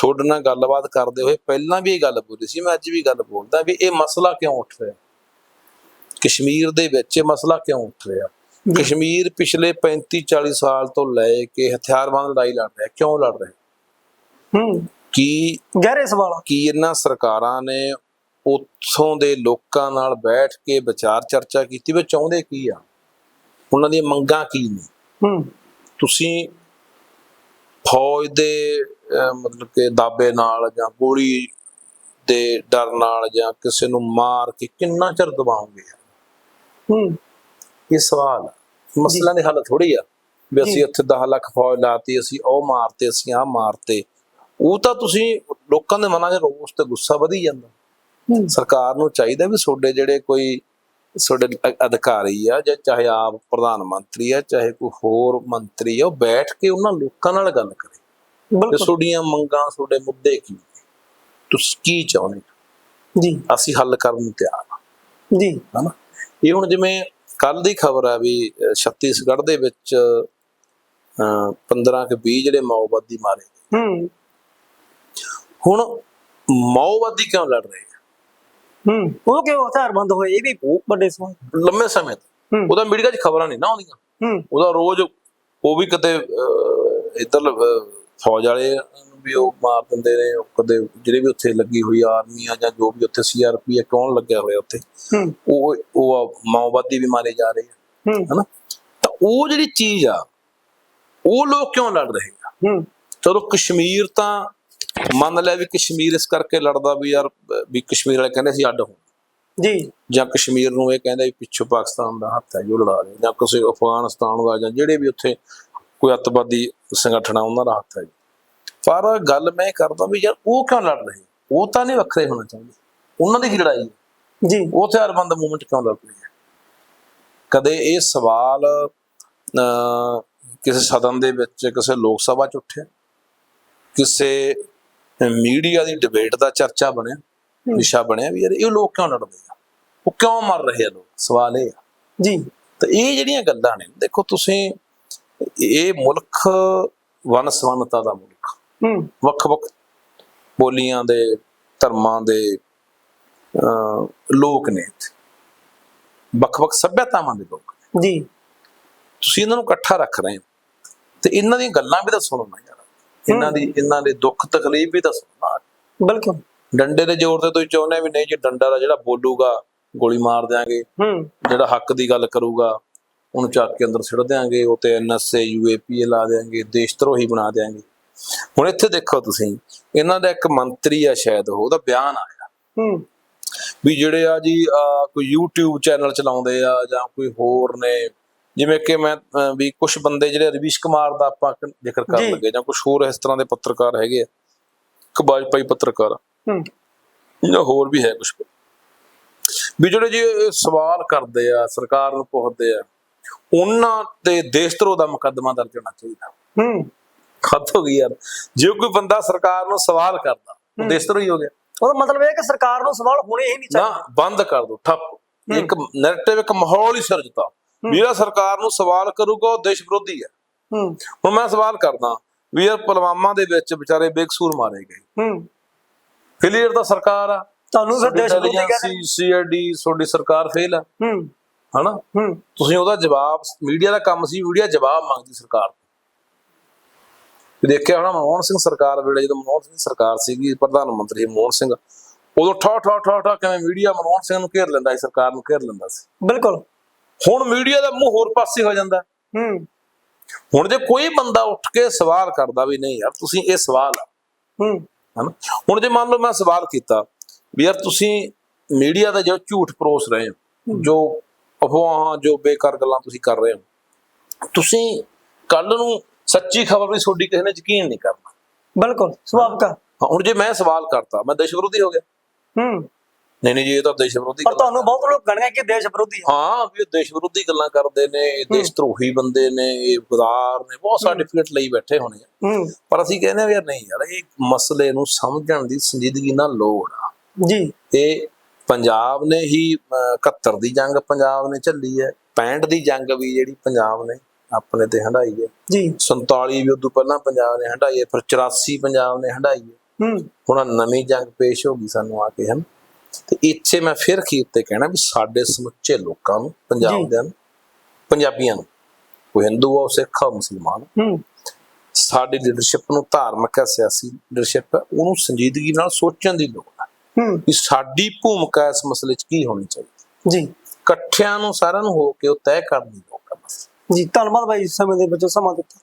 ਤੁਹਾਡੇ ਨਾਲ ਗੱਲਬਾਤ ਕਰਦੇ ਹੋਏ ਪਹਿਲਾਂ ਵੀ ਇਹ ਗੱਲ ਬੋਲੀ ਸੀ ਮੈਂ ਅੱਜ ਵੀ ਗੱਲ ਬੋਲਦਾ ਵੀ ਇਹ ਮਸਲਾ ਕਿਉਂ ਉੱਠ ਰਿਹਾ? ਕਸ਼ਮੀਰ ਦੇ ਵਿੱਚ ਇਹ ਮਸਲਾ ਕਿਉਂ ਉੱਠ ਰਿਹਾ? ਕਸ਼ਮੀਰ ਪਿਛਲੇ 35 40 ਸਾਲ ਤੋਂ ਲੈ ਕੇ ਹਥਿਆਰਬੰਦ ਲੜਾਈ ਲੜ ਰਿਹਾ। ਕਿਉਂ ਲੜ ਰਿਹਾ? ਹੂੰ। ਕੀ ਗਹਿਰੇ ਸਵਾਲ। ਕੀ ਇਹਨਾਂ ਸਰਕਾਰਾਂ ਨੇ ਉੱਥੋਂ ਦੇ ਲੋਕਾਂ ਨਾਲ ਬੈਠ ਕੇ ਵਿਚਾਰ ਚਰਚਾ ਕੀਤੀ? ਵੀ ਚਾਹੁੰਦੇ ਕੀ ਆ? ਉਹਨਾਂ ਦੀਆਂ ਮੰਗਾਂ ਕੀ ਨੇ? ਹੂੰ। ਤੁਸੀਂ ਫੌਜ ਦੇ ਮਤਲਬ ਕਿ ਦਾਬੇ ਨਾਲ ਜਾਂ ਗੋਲੀ ਦੇ ਡਰ ਨਾਲ ਜਾਂ ਕਿਸੇ ਨੂੰ ਮਾਰ ਕੇ ਕਿੰਨਾ ਚਿਰ ਦਬਾਓਗੇ? ਹੂੰ ਇਹ ਸਵਾਲ ਆ। ਮਸਲਾ ਦੇ ਹੱਲ ਥੋੜੀ ਆ ਵੀ ਅਸੀਂ ਉੱਥੇ 10 ਲੱਖ ਫੌਜ ਲਾਤੀ ਅਸੀਂ ਉਹ ਮਾਰਤੇ ਅਸੀਂ ਆ ਮਾਰਤੇ। ਉਹ ਤਾਂ ਤੁਸੀਂ ਲੋਕਾਂ ਦੇ ਮਨਾਂ 'ਚ ਰੋਸ ਤੇ ਗੁੱਸਾ ਵਧੀ ਜਾਂਦਾ। ਸਰਕਾਰ ਨੂੰ ਚਾਹੀਦਾ ਵੀ ਤੁਹਾਡੇ ਜਿਹੜੇ ਕੋਈ ਤੁਹਾਡੇ ਅਧਿਕਾਰੀ ਆ ਜਾਂ ਚਾਹੇ ਆਪ ਪ੍ਰਧਾਨ ਮੰਤਰੀ ਆ ਚਾਹੇ ਕੋਈ ਹੋਰ ਮੰਤਰੀ ਆ ਉਹ ਬੈਠ ਕੇ ਉਹਨਾਂ ਲੋਕਾਂ ਨਾਲ ਗੱਲ ਕਰੇ। ਤੁਹਾਡੀਆਂ ਮੰਗਾਂ ਤੁਹਾਡੇ ਮੁੱਦੇ ਕੀ? ਤੁਸੀਂ ਕੀ ਚਾਹੁੰਦੇ? ਜੀ। ਅਸੀਂ ਹੱਲ ਕਰਨ ਨੂੰ ਤਿਆਰ ਹਾਂ ਜੀ। ਹਨਾ? ਇਹ ਹੁਣ ਜਿਵੇਂ ਕੱਲ ਦੀ ਖਬਰ ਆ ਵੀ ਛੱਤੀਸਗੜ੍ਹ ਦੇ ਵਿੱਚ ਅ, 15 ਕਿ 20 ਜਿਹੜੇ ਮਾਓਵਾਦੀ ਮਾਰੇ ਗਏ। ਹੂੰ। ਹੁਣ ਮਾਓਵਾਦੀ ਕਿਉਂ ਲੜ ਰਹੇ ਆ? ਹੂੰ। ਉਹ ਕਿਉਂ ਹਥਿਆਰਬੰਦ ਹੋਏ? ਇਹ ਵੀ ਵੱਡੇ ਸਵਾਲ ਲੰਮੇ ਸਮੇਂ ਤੋਂ। ਉਹਦਾ ਮੀਡੀਆ 'ਚ ਖਬਰਾਂ ਨਹੀਂ ਨਾ ਆਉਂਦੀਆਂ। ਹੂੰ। ਉਹਦਾ ਰੋਜ਼ ਉਹ ਵੀ ਕਦੇ ਇਧਰ ਫੌਜ ਵਾਲੇ ਵੀ ਉਹ ਮਾਰ ਦਿੰਦੇ ਨੇ ਉਹ ਕਦੇ ਜਿਹੜੇ ਵੀ ਉੱਥੇ ਲੱਗੀ ਹੋਈ ਆਰਮੀ ਆ ਜਾਂ ਜੋ ਵੀ ਉੱਥੇ ਸੀਆਰਪੀ ਆ ਕੌਣ ਲੱਗਿਆ ਹੋਇਆ ਉੱਥੇ? ਉਹ ਉਹ ਮਾਓਵਾਦੀ ਵੀ ਮਾਰੇ ਜਾ ਰਹੇ ਆ ਹਨਾ? ਤਾਂ ਉਹ ਜਿਹੜੀ ਚੀਜ਼ ਆ ਉਹ ਲੋਕ ਕਿਉਂ ਲੜ ਰਹੇ ਆ? ਚਲੋ ਕਸ਼ਮੀਰ ਤਾਂ ਮੰਨ ਲਿਆ ਵੀ ਕਸ਼ਮੀਰ ਇਸ ਕਰਕੇ ਲੜਦਾ ਵੀ ਯਾਰ ਵੀ ਕਸ਼ਮੀਰ ਵਾਲੇ ਕਹਿੰਦੇ ਸੀ ਅੱਡ ਹੋ ਜੀ। ਜਾਂ ਕਸ਼ਮੀਰ ਨੂੰ ਇਹ ਕਹਿੰਦਾ ਵੀ ਪਿੱਛੋਂ ਪਾਕਿਸਤਾਨ ਦਾ ਹੱਥ ਹੈ ਜੋ ਲੜਾ ਰਹੇ ਜਾਂ ਕਿਸੇ ਅਫਗਾਨਿਸਤਾਨ ਦਾ ਜਾਂ ਜਿਹੜੇ ਵੀ ਉੱਥੇ ਕੋਈ ਅੱਤਵਾਦੀ ਸੰਗਠਨ ਆ ਉਹਨਾਂ ਦਾ ਹੱਥ ਹੈ ਪਰ ਗੱਲ ਮੈਂ ਕਰਦਾ ਵੀ ਯਾਰ ਉਹ ਕਿਉਂ ਲੜ ਰਹੇ? ਉਹ ਤਾਂ ਨਹੀਂ ਵੱਖਰੇ ਹੋਣਾ ਚਾਹੁੰਦੇ। ਉਹਨਾਂ ਦੀ ਕੀ ਲੜਾਈ ਹੈ? ਜੀ। ਉਹ ਹਥਿਆਰਬੰਦ ਮੂਵਮੈਂਟ ਕਿਉਂ ਲੜ ਰਹੀ ਹੈ? ਕਦੇ ਇਹ ਸਵਾਲ ਕਿਸੇ ਸਦਨ ਦੇ ਵਿੱਚ ਕਿਸੇ ਲੋਕ ਸਭਾ ਚ ਉੱਠਿਆ? ਕਿਸੇ ਮੀਡੀਆ ਦੀ ਡਿਬੇਟ ਦਾ ਚਰਚਾ ਬਣਿਆ? ਵਿਸ਼ਾ ਬਣਿਆ ਵੀ ਯਾਰ ਇਹ ਲੋਕ ਕਿਉਂ ਲੜਦੇ ਆ? ਉਹ ਕਿਉਂ ਮਰ ਰਹੇ ਆ ਲੋਕ? ਸਵਾਲ ਇਹ ਆ। ਜੀ। ਤਾਂ ਇਹ ਜਿਹੜੀਆਂ ਗੱਲਾਂ ਨੇ ਦੇਖੋ ਤੁਸੀਂ ਇਹ ਮੁਲਕ ਵਨਸਵਨਤਾ ਦਾ ਮੁਲਕ ਹੂੰ ਵੱਖ-ਵੱਖ ਬੋਲੀਆਂ ਦੇ ਧਰਮਾਂ ਦੇ ਲੋਕ ਨੇ ਵੱਖ-ਵੱਖ ਸੱਭਿਅਤਾਵਾਂ ਦੇ ਲੋਕ। ਜੀ। ਤੁਸੀਂ ਇਹਨਾਂ ਨੂੰ ਇਕੱਠਾ ਰੱਖ ਰਹੇ ਹੋ। ਤੇ ਇਹਨਾਂ ਦੀਆਂ ਗੱਲਾਂ ਵੀ ਤਾਂ ਸੁਣੋ ਨਾ ਯਾਰ। ਇਹਨਾਂ ਦੀ ਇਹਨਾਂ ਦੇ ਦੁੱਖ ਤਕਲੀਫ ਵੀ ਤਾਂ ਸੁਣੋ ਬਿਲਕੁਲ। ਡੰਡੇ ਦੇ ਜ਼ੋਰ ਤੇ ਤੁਸੀਂ ਚਾਹੁੰਦੇ ਵੀ ਨਹੀਂ ਜੀ ਡੰਡਾ ਦਾ ਜਿਹੜਾ ਬੋਲੂਗਾ ਗੋਲੀ ਮਾਰ ਦਿਆਂਗੇ। ਹੂੰ। ਜਿਹੜਾ ਹੱਕ ਦੀ ਗੱਲ ਕਰੂਗਾ ਉਹਨੂੰ ਚੱਕ ਕੇ ਅੰਦਰ ਸਿੱਟ ਦਿਆਂਗੇ। ਉਹ ਤੇ ਐਨਐਸਏ ਯੂਏਪੀਏ ਲਾ ਦਿਆਂਗੇ। ਦੇਸ਼ ਧਰੋਹੀ ਬਣਾ ਦਿਆਂਗੇ। ਹੁਣ ਇੱਥੇ ਦੇਖੋ ਤੁਸੀਂ ਇਹਨਾਂ ਦਾ ਇੱਕ ਮੰਤਰੀ ਆ ਸ਼ਾਇਦ ਉਹ, ਉਹਦਾ ਬਿਆਨ ਆਇਆ ਹੂੰ। ਵੀ ਜਿਹੜੇ ਆ ਜੀ ਕੋਈ YouTube ਚੈਨਲ ਚਲਾਉਂਦੇ ਆ ਜਾਂ ਕੋਈ ਹੋਰ ਨੇ ਜਿਵੇਂ ਕਿ ਮੈਂ ਵੀ ਕੁਝ ਬੰਦੇ ਜਿਹੜੇ ਰਵੀਸ਼ ਕੁਮਾਰ ਦਾ ਆਪਾਂ ਜ਼ਿਕਰ। ਕਰਨ ਲੱਗੇ ਜਾਂ ਕੁਝ ਹੋਰ ਇਸ ਤਰ੍ਹਾਂ ਦੇ ਪੱਤਰਕਾਰ ਹੈਗੇ ਆ ਕਬਾਜਪਾਈ ਪੱਤਰਕਾਰ ਹੂੰ। ਜਾਂ ਹੋਰ ਵੀ ਹੈ ਕੁਝ ਵੀ ਜਿਹੜੇ ਜੀ ਸਵਾਲ ਕਰਦੇ ਆ ਸਰਕਾਰ ਨੂੰ ਪੁੱਛਦੇ ਆ ਉਹਨਾਂ ਤੇ ਦੇਸ਼ ਧਰੋਹ ਦਾ ਮੁਕੱਦਮਾ ਦਰਜ ਹੋਣਾ ਚਾਹੀਦਾ। ਹੂੰ। ਹੱਦ ਹੋ ਗਈ ਯਾਰ। ਜੇ ਕੋਈ ਬੰਦਾ ਸਰਕਾਰ ਨੂੰ ਸਵਾਲ ਕਰਦਾ ਉਹ ਦੇਸ਼ ਧਰੋਹੀ ਹੋ ਗਿਆ। ਉਹਦਾ ਮਤਲਬ ਇਹ ਹੈ ਕਿ ਸਰਕਾਰ ਨੂੰ ਸਵਾਲ ਹੋਣੇ ਹੀ ਨਹੀਂ ਨਾ ਚਾਹੀਦੇ। ਬੰਦ ਕਰ ਦੋ ਠੱਪ। ਇੱਕ ਨੈਰੇਟਿਵ ਇੱਕ ਮਾਹੌਲ ਹੀ ਸਿਰਜਤਾ ਵੀ ਜਿਹੜਾ ਸਰਕਾਰ ਨੂੰ ਸਵਾਲ ਕਰੂਗਾ ਉਹ ਦੇਸ਼ ਵਿਰੋਧੀ ਹੈ। ਹੂੰ। ਹੁਣ ਮੈਂ ਸਵਾਲ ਕਰਦਾ ਵੀ ਯਾਰ ਪੁਲਵਾਮਾ ਦੇ ਵਿੱਚ ਵਿਚਾਰੇ ਬੇਕਸੂਰ ਮਾਰੇ ਗਏ। ਹੂੰ। ਫੇਲੀਅਰ ਤਾਂ ਸਰਕਾਰ ਆ। ਤੁਹਾਨੂੰ ਫਿਰ ਦੇਸ਼ ਵਿਰੋਧੀ ਕਹਿੰਦੇ। ਸੀਆਰਡੀ ਤੁਹਾਡੀ ਸਰਕਾਰ ਫੇਲ ਆ। ਹੂੰ। ਹਨਾ? ਹੂੰ। ਤੁਸੀਂ ਉਹਦਾ ਜਵਾਬ ਮੀਡੀਆ ਦਾ ਕੰਮ ਸੀ ਮੀਡੀਆ ਜਵਾਬ ਮੰਗਦੀ ਸਰਕਾਰ ਦੇਖਿਆ ਹੋਣਾ ਮਨਮੋਹਨ ਸਿੰਘ ਸਰਕਾਰ ਵੇਲੇ ਜਦੋਂ ਮਨਮੋਹਨ ਸਿੰਘ ਸਰਕਾਰ ਸੀਗੀ ਪ੍ਰਧਾਨ ਮੰਤਰੀ ਮਨਮੋਹਨ ਸਿੰਘ ਉਦੋਂ ਠਾ ਠਾ ਠਾ ਠਾ ਕਿਵੇਂ ਮੀਡੀਆ ਮਨਮੋਹਨ ਸਿੰਘ ਨੂੰ ਘੇਰ ਲੈਂਦਾ ਸੀ ਸਰਕਾਰ ਨੂੰ ਘੇਰ ਲੈਂਦਾ ਸੀ। ਬਿਲਕੁਲ। ਹੁਣ ਮੀਡੀਆ ਦਾ ਮੂੰਹ ਹੋਰ ਪਾਸੇ ਹੋ ਜਾਂਦਾ। ਹੂੰ। ਹੁਣ ਜੇ ਕੋਈ ਬੰਦਾ ਉੱਠ ਕੇ ਸਵਾਲ ਕਰਦਾ ਵੀ ਨਹੀਂ ਯਾਰ ਤੁਸੀਂ ਇਹ ਸਵਾਲ ਆ। ਹੂੰ। ਹਨਾ? ਹੁਣ ਜੇ ਮੰਨ ਲਓ ਮੈਂ ਸਵਾਲ ਕੀਤਾ ਵੀ ਯਾਰ ਤੁਸੀਂ ਮੀਡੀਆ ਦਾ ਜੋ ਝੂਠ ਪਰੋਸ ਰਹੇ ਹੋ ਜੋ ਅਫਵਾਹਾਂ ਜੋ ਬੇਕਾਰ ਗੱਲਾਂ ਤੁਸੀਂ ਕਰ ਰਹੇ ਹੋ ਤੁਸੀਂ ਕੱਲ ਨੂੰ ਸੱਚੀ ਖਬਰ ਵੀ ਤੁਹਾਡੀ ਕਿਸੇ ਨੇ ਯਕੀਨ ਨਹੀਂ ਕਰਨਾ। ਬਿਲਕੁਲ ਸੁਭਾਵਿਕ ਆ। ਹੁਣ ਜੇ ਮੈਂ ਸਵਾਲ ਕਰਤਾ ਮੈਂ ਦੇਸ਼ ਵਿਰੋਧੀ ਹੋ ਗਿਆ। ਹੂੰ। ਨਹੀਂ ਨਹੀਂ ਜੀ ਇਹ ਤਾਂ ਦੇਸ਼ ਵਿਰੋਧੀ ਪਰ ਤੁਹਾਨੂੰ ਬਹੁਤ ਲੋਕ ਗਣਿਆ ਕਿ ਦੇਸ਼ ਵਿਰੋਧੀ ਹੈ ਹਾਂ ਵੀ ਇਹ ਦੇਸ਼ ਵਿਰੋਧੀ ਗੱਲਾਂ ਕਰਦੇ ਨੇ ਇਹ ਦੇਸ਼ ਧਰੋਹੀ ਬੰਦੇ ਨੇ ਇਹ ਗਦਾਰ ਨੇ ਬਹੁਤ ਸਰਟੀਫਿਕੇਟ ਲਈ ਬੈਠੇ ਹੋਣੇ ਆ। ਹੂੰ। ਪਰ ਅਸੀਂ ਕਹਿੰਦੇ ਆ ਵੀ ਯਾਰ ਨਹੀਂ ਯਾਰ ਇਹ ਮਸਲੇ ਨੂੰ ਸਮਝਣ ਦੀ ਸੰਜੀਦਗੀ ਨਾਲ ਲੋੜ ਆ। ਜੀ। ਇਹ ਪੰਜਾਬ ਨੇ ਹੀ ਅਹ, 71 ਦੀ ਜੰਗ ਪੰਜਾਬ ਨੇ ਝੱਲੀ ਹੈ 65 ਦੀ ਜੰਗ ਵੀ ਜਿਹੜੀ ਪੰਜਾਬ ਨੇ ਆਪਣੇ ਤੇ ਹੰਡਾਈ ਹੈ। ਜੀ। 47 ਵੀ ਉਦੋਂ ਪਹਿਲਾਂ ਪੰਜਾਬ ਨੇ ਹੰਡਾਈ ਹੈ ਫਿਰ 84 ਪੰਜਾਬ ਨੇ ਹੰਡਾਈ ਹੈ। ਹੂੰ। ਹੁਣ ਨਵੀਂ ਜੰਗ ਪੇਸ਼ ਹੋ ਗਈ ਸਾਨੂੰ ਆ ਕੇ ਹਨ। ਤੇ ਇੱਥੇ ਮੈਂ ਫਿਰ ਅਖੀਰ ਤੇ ਕਹਿਣਾ ਵੀ ਸਾਡੇ ਸਮੁੱਚੇ ਲੋਕਾਂ ਨੂੰ। ਪੰਜਾਬ ਦੇ ਨੂੰ ਪੰਜਾਬੀਆਂ ਨੂੰ ਕੋਈ ਹਿੰਦੂ ਆ ਸਿੱਖ ਆ ਮੁਸਲਮਾਨ ਹੂੰ। ਸਾਡੀ ਲੀਡਰਸ਼ਿਪ ਨੂੰ ਧਾਰਮਿਕ ਹੈ ਸਿਆਸੀ ਲੀਡਰਸ਼ਿਪ ਹੈ ਉਹਨੂੰ ਸੰਜੀਦਗੀ ਨਾਲ ਸੋਚਣ ਦੀ ਲੋੜ ਹੈ ਹੂੰ। ਵੀ ਸਾਡੀ ਭੂਮਿਕਾ ਇਸ ਮਸਲੇ 'ਚ ਕੀ ਹੋਣੀ ਚਾਹੀਦੀ? ਜੀ। ਇਕੱਠਿਆਂ ਨੂੰ ਸਾਰਿਆਂ ਨੂੰ ਹੋ ਕੇ ਉਹ ਤੈਅ ਕਰਨ ਜੀ ਧੰਨਵਾਦ ਬਾਈ ਸਮੇਂ ਦੇ ਵਿੱਚ ਸਮਾਂ ਦਿੱਤਾ।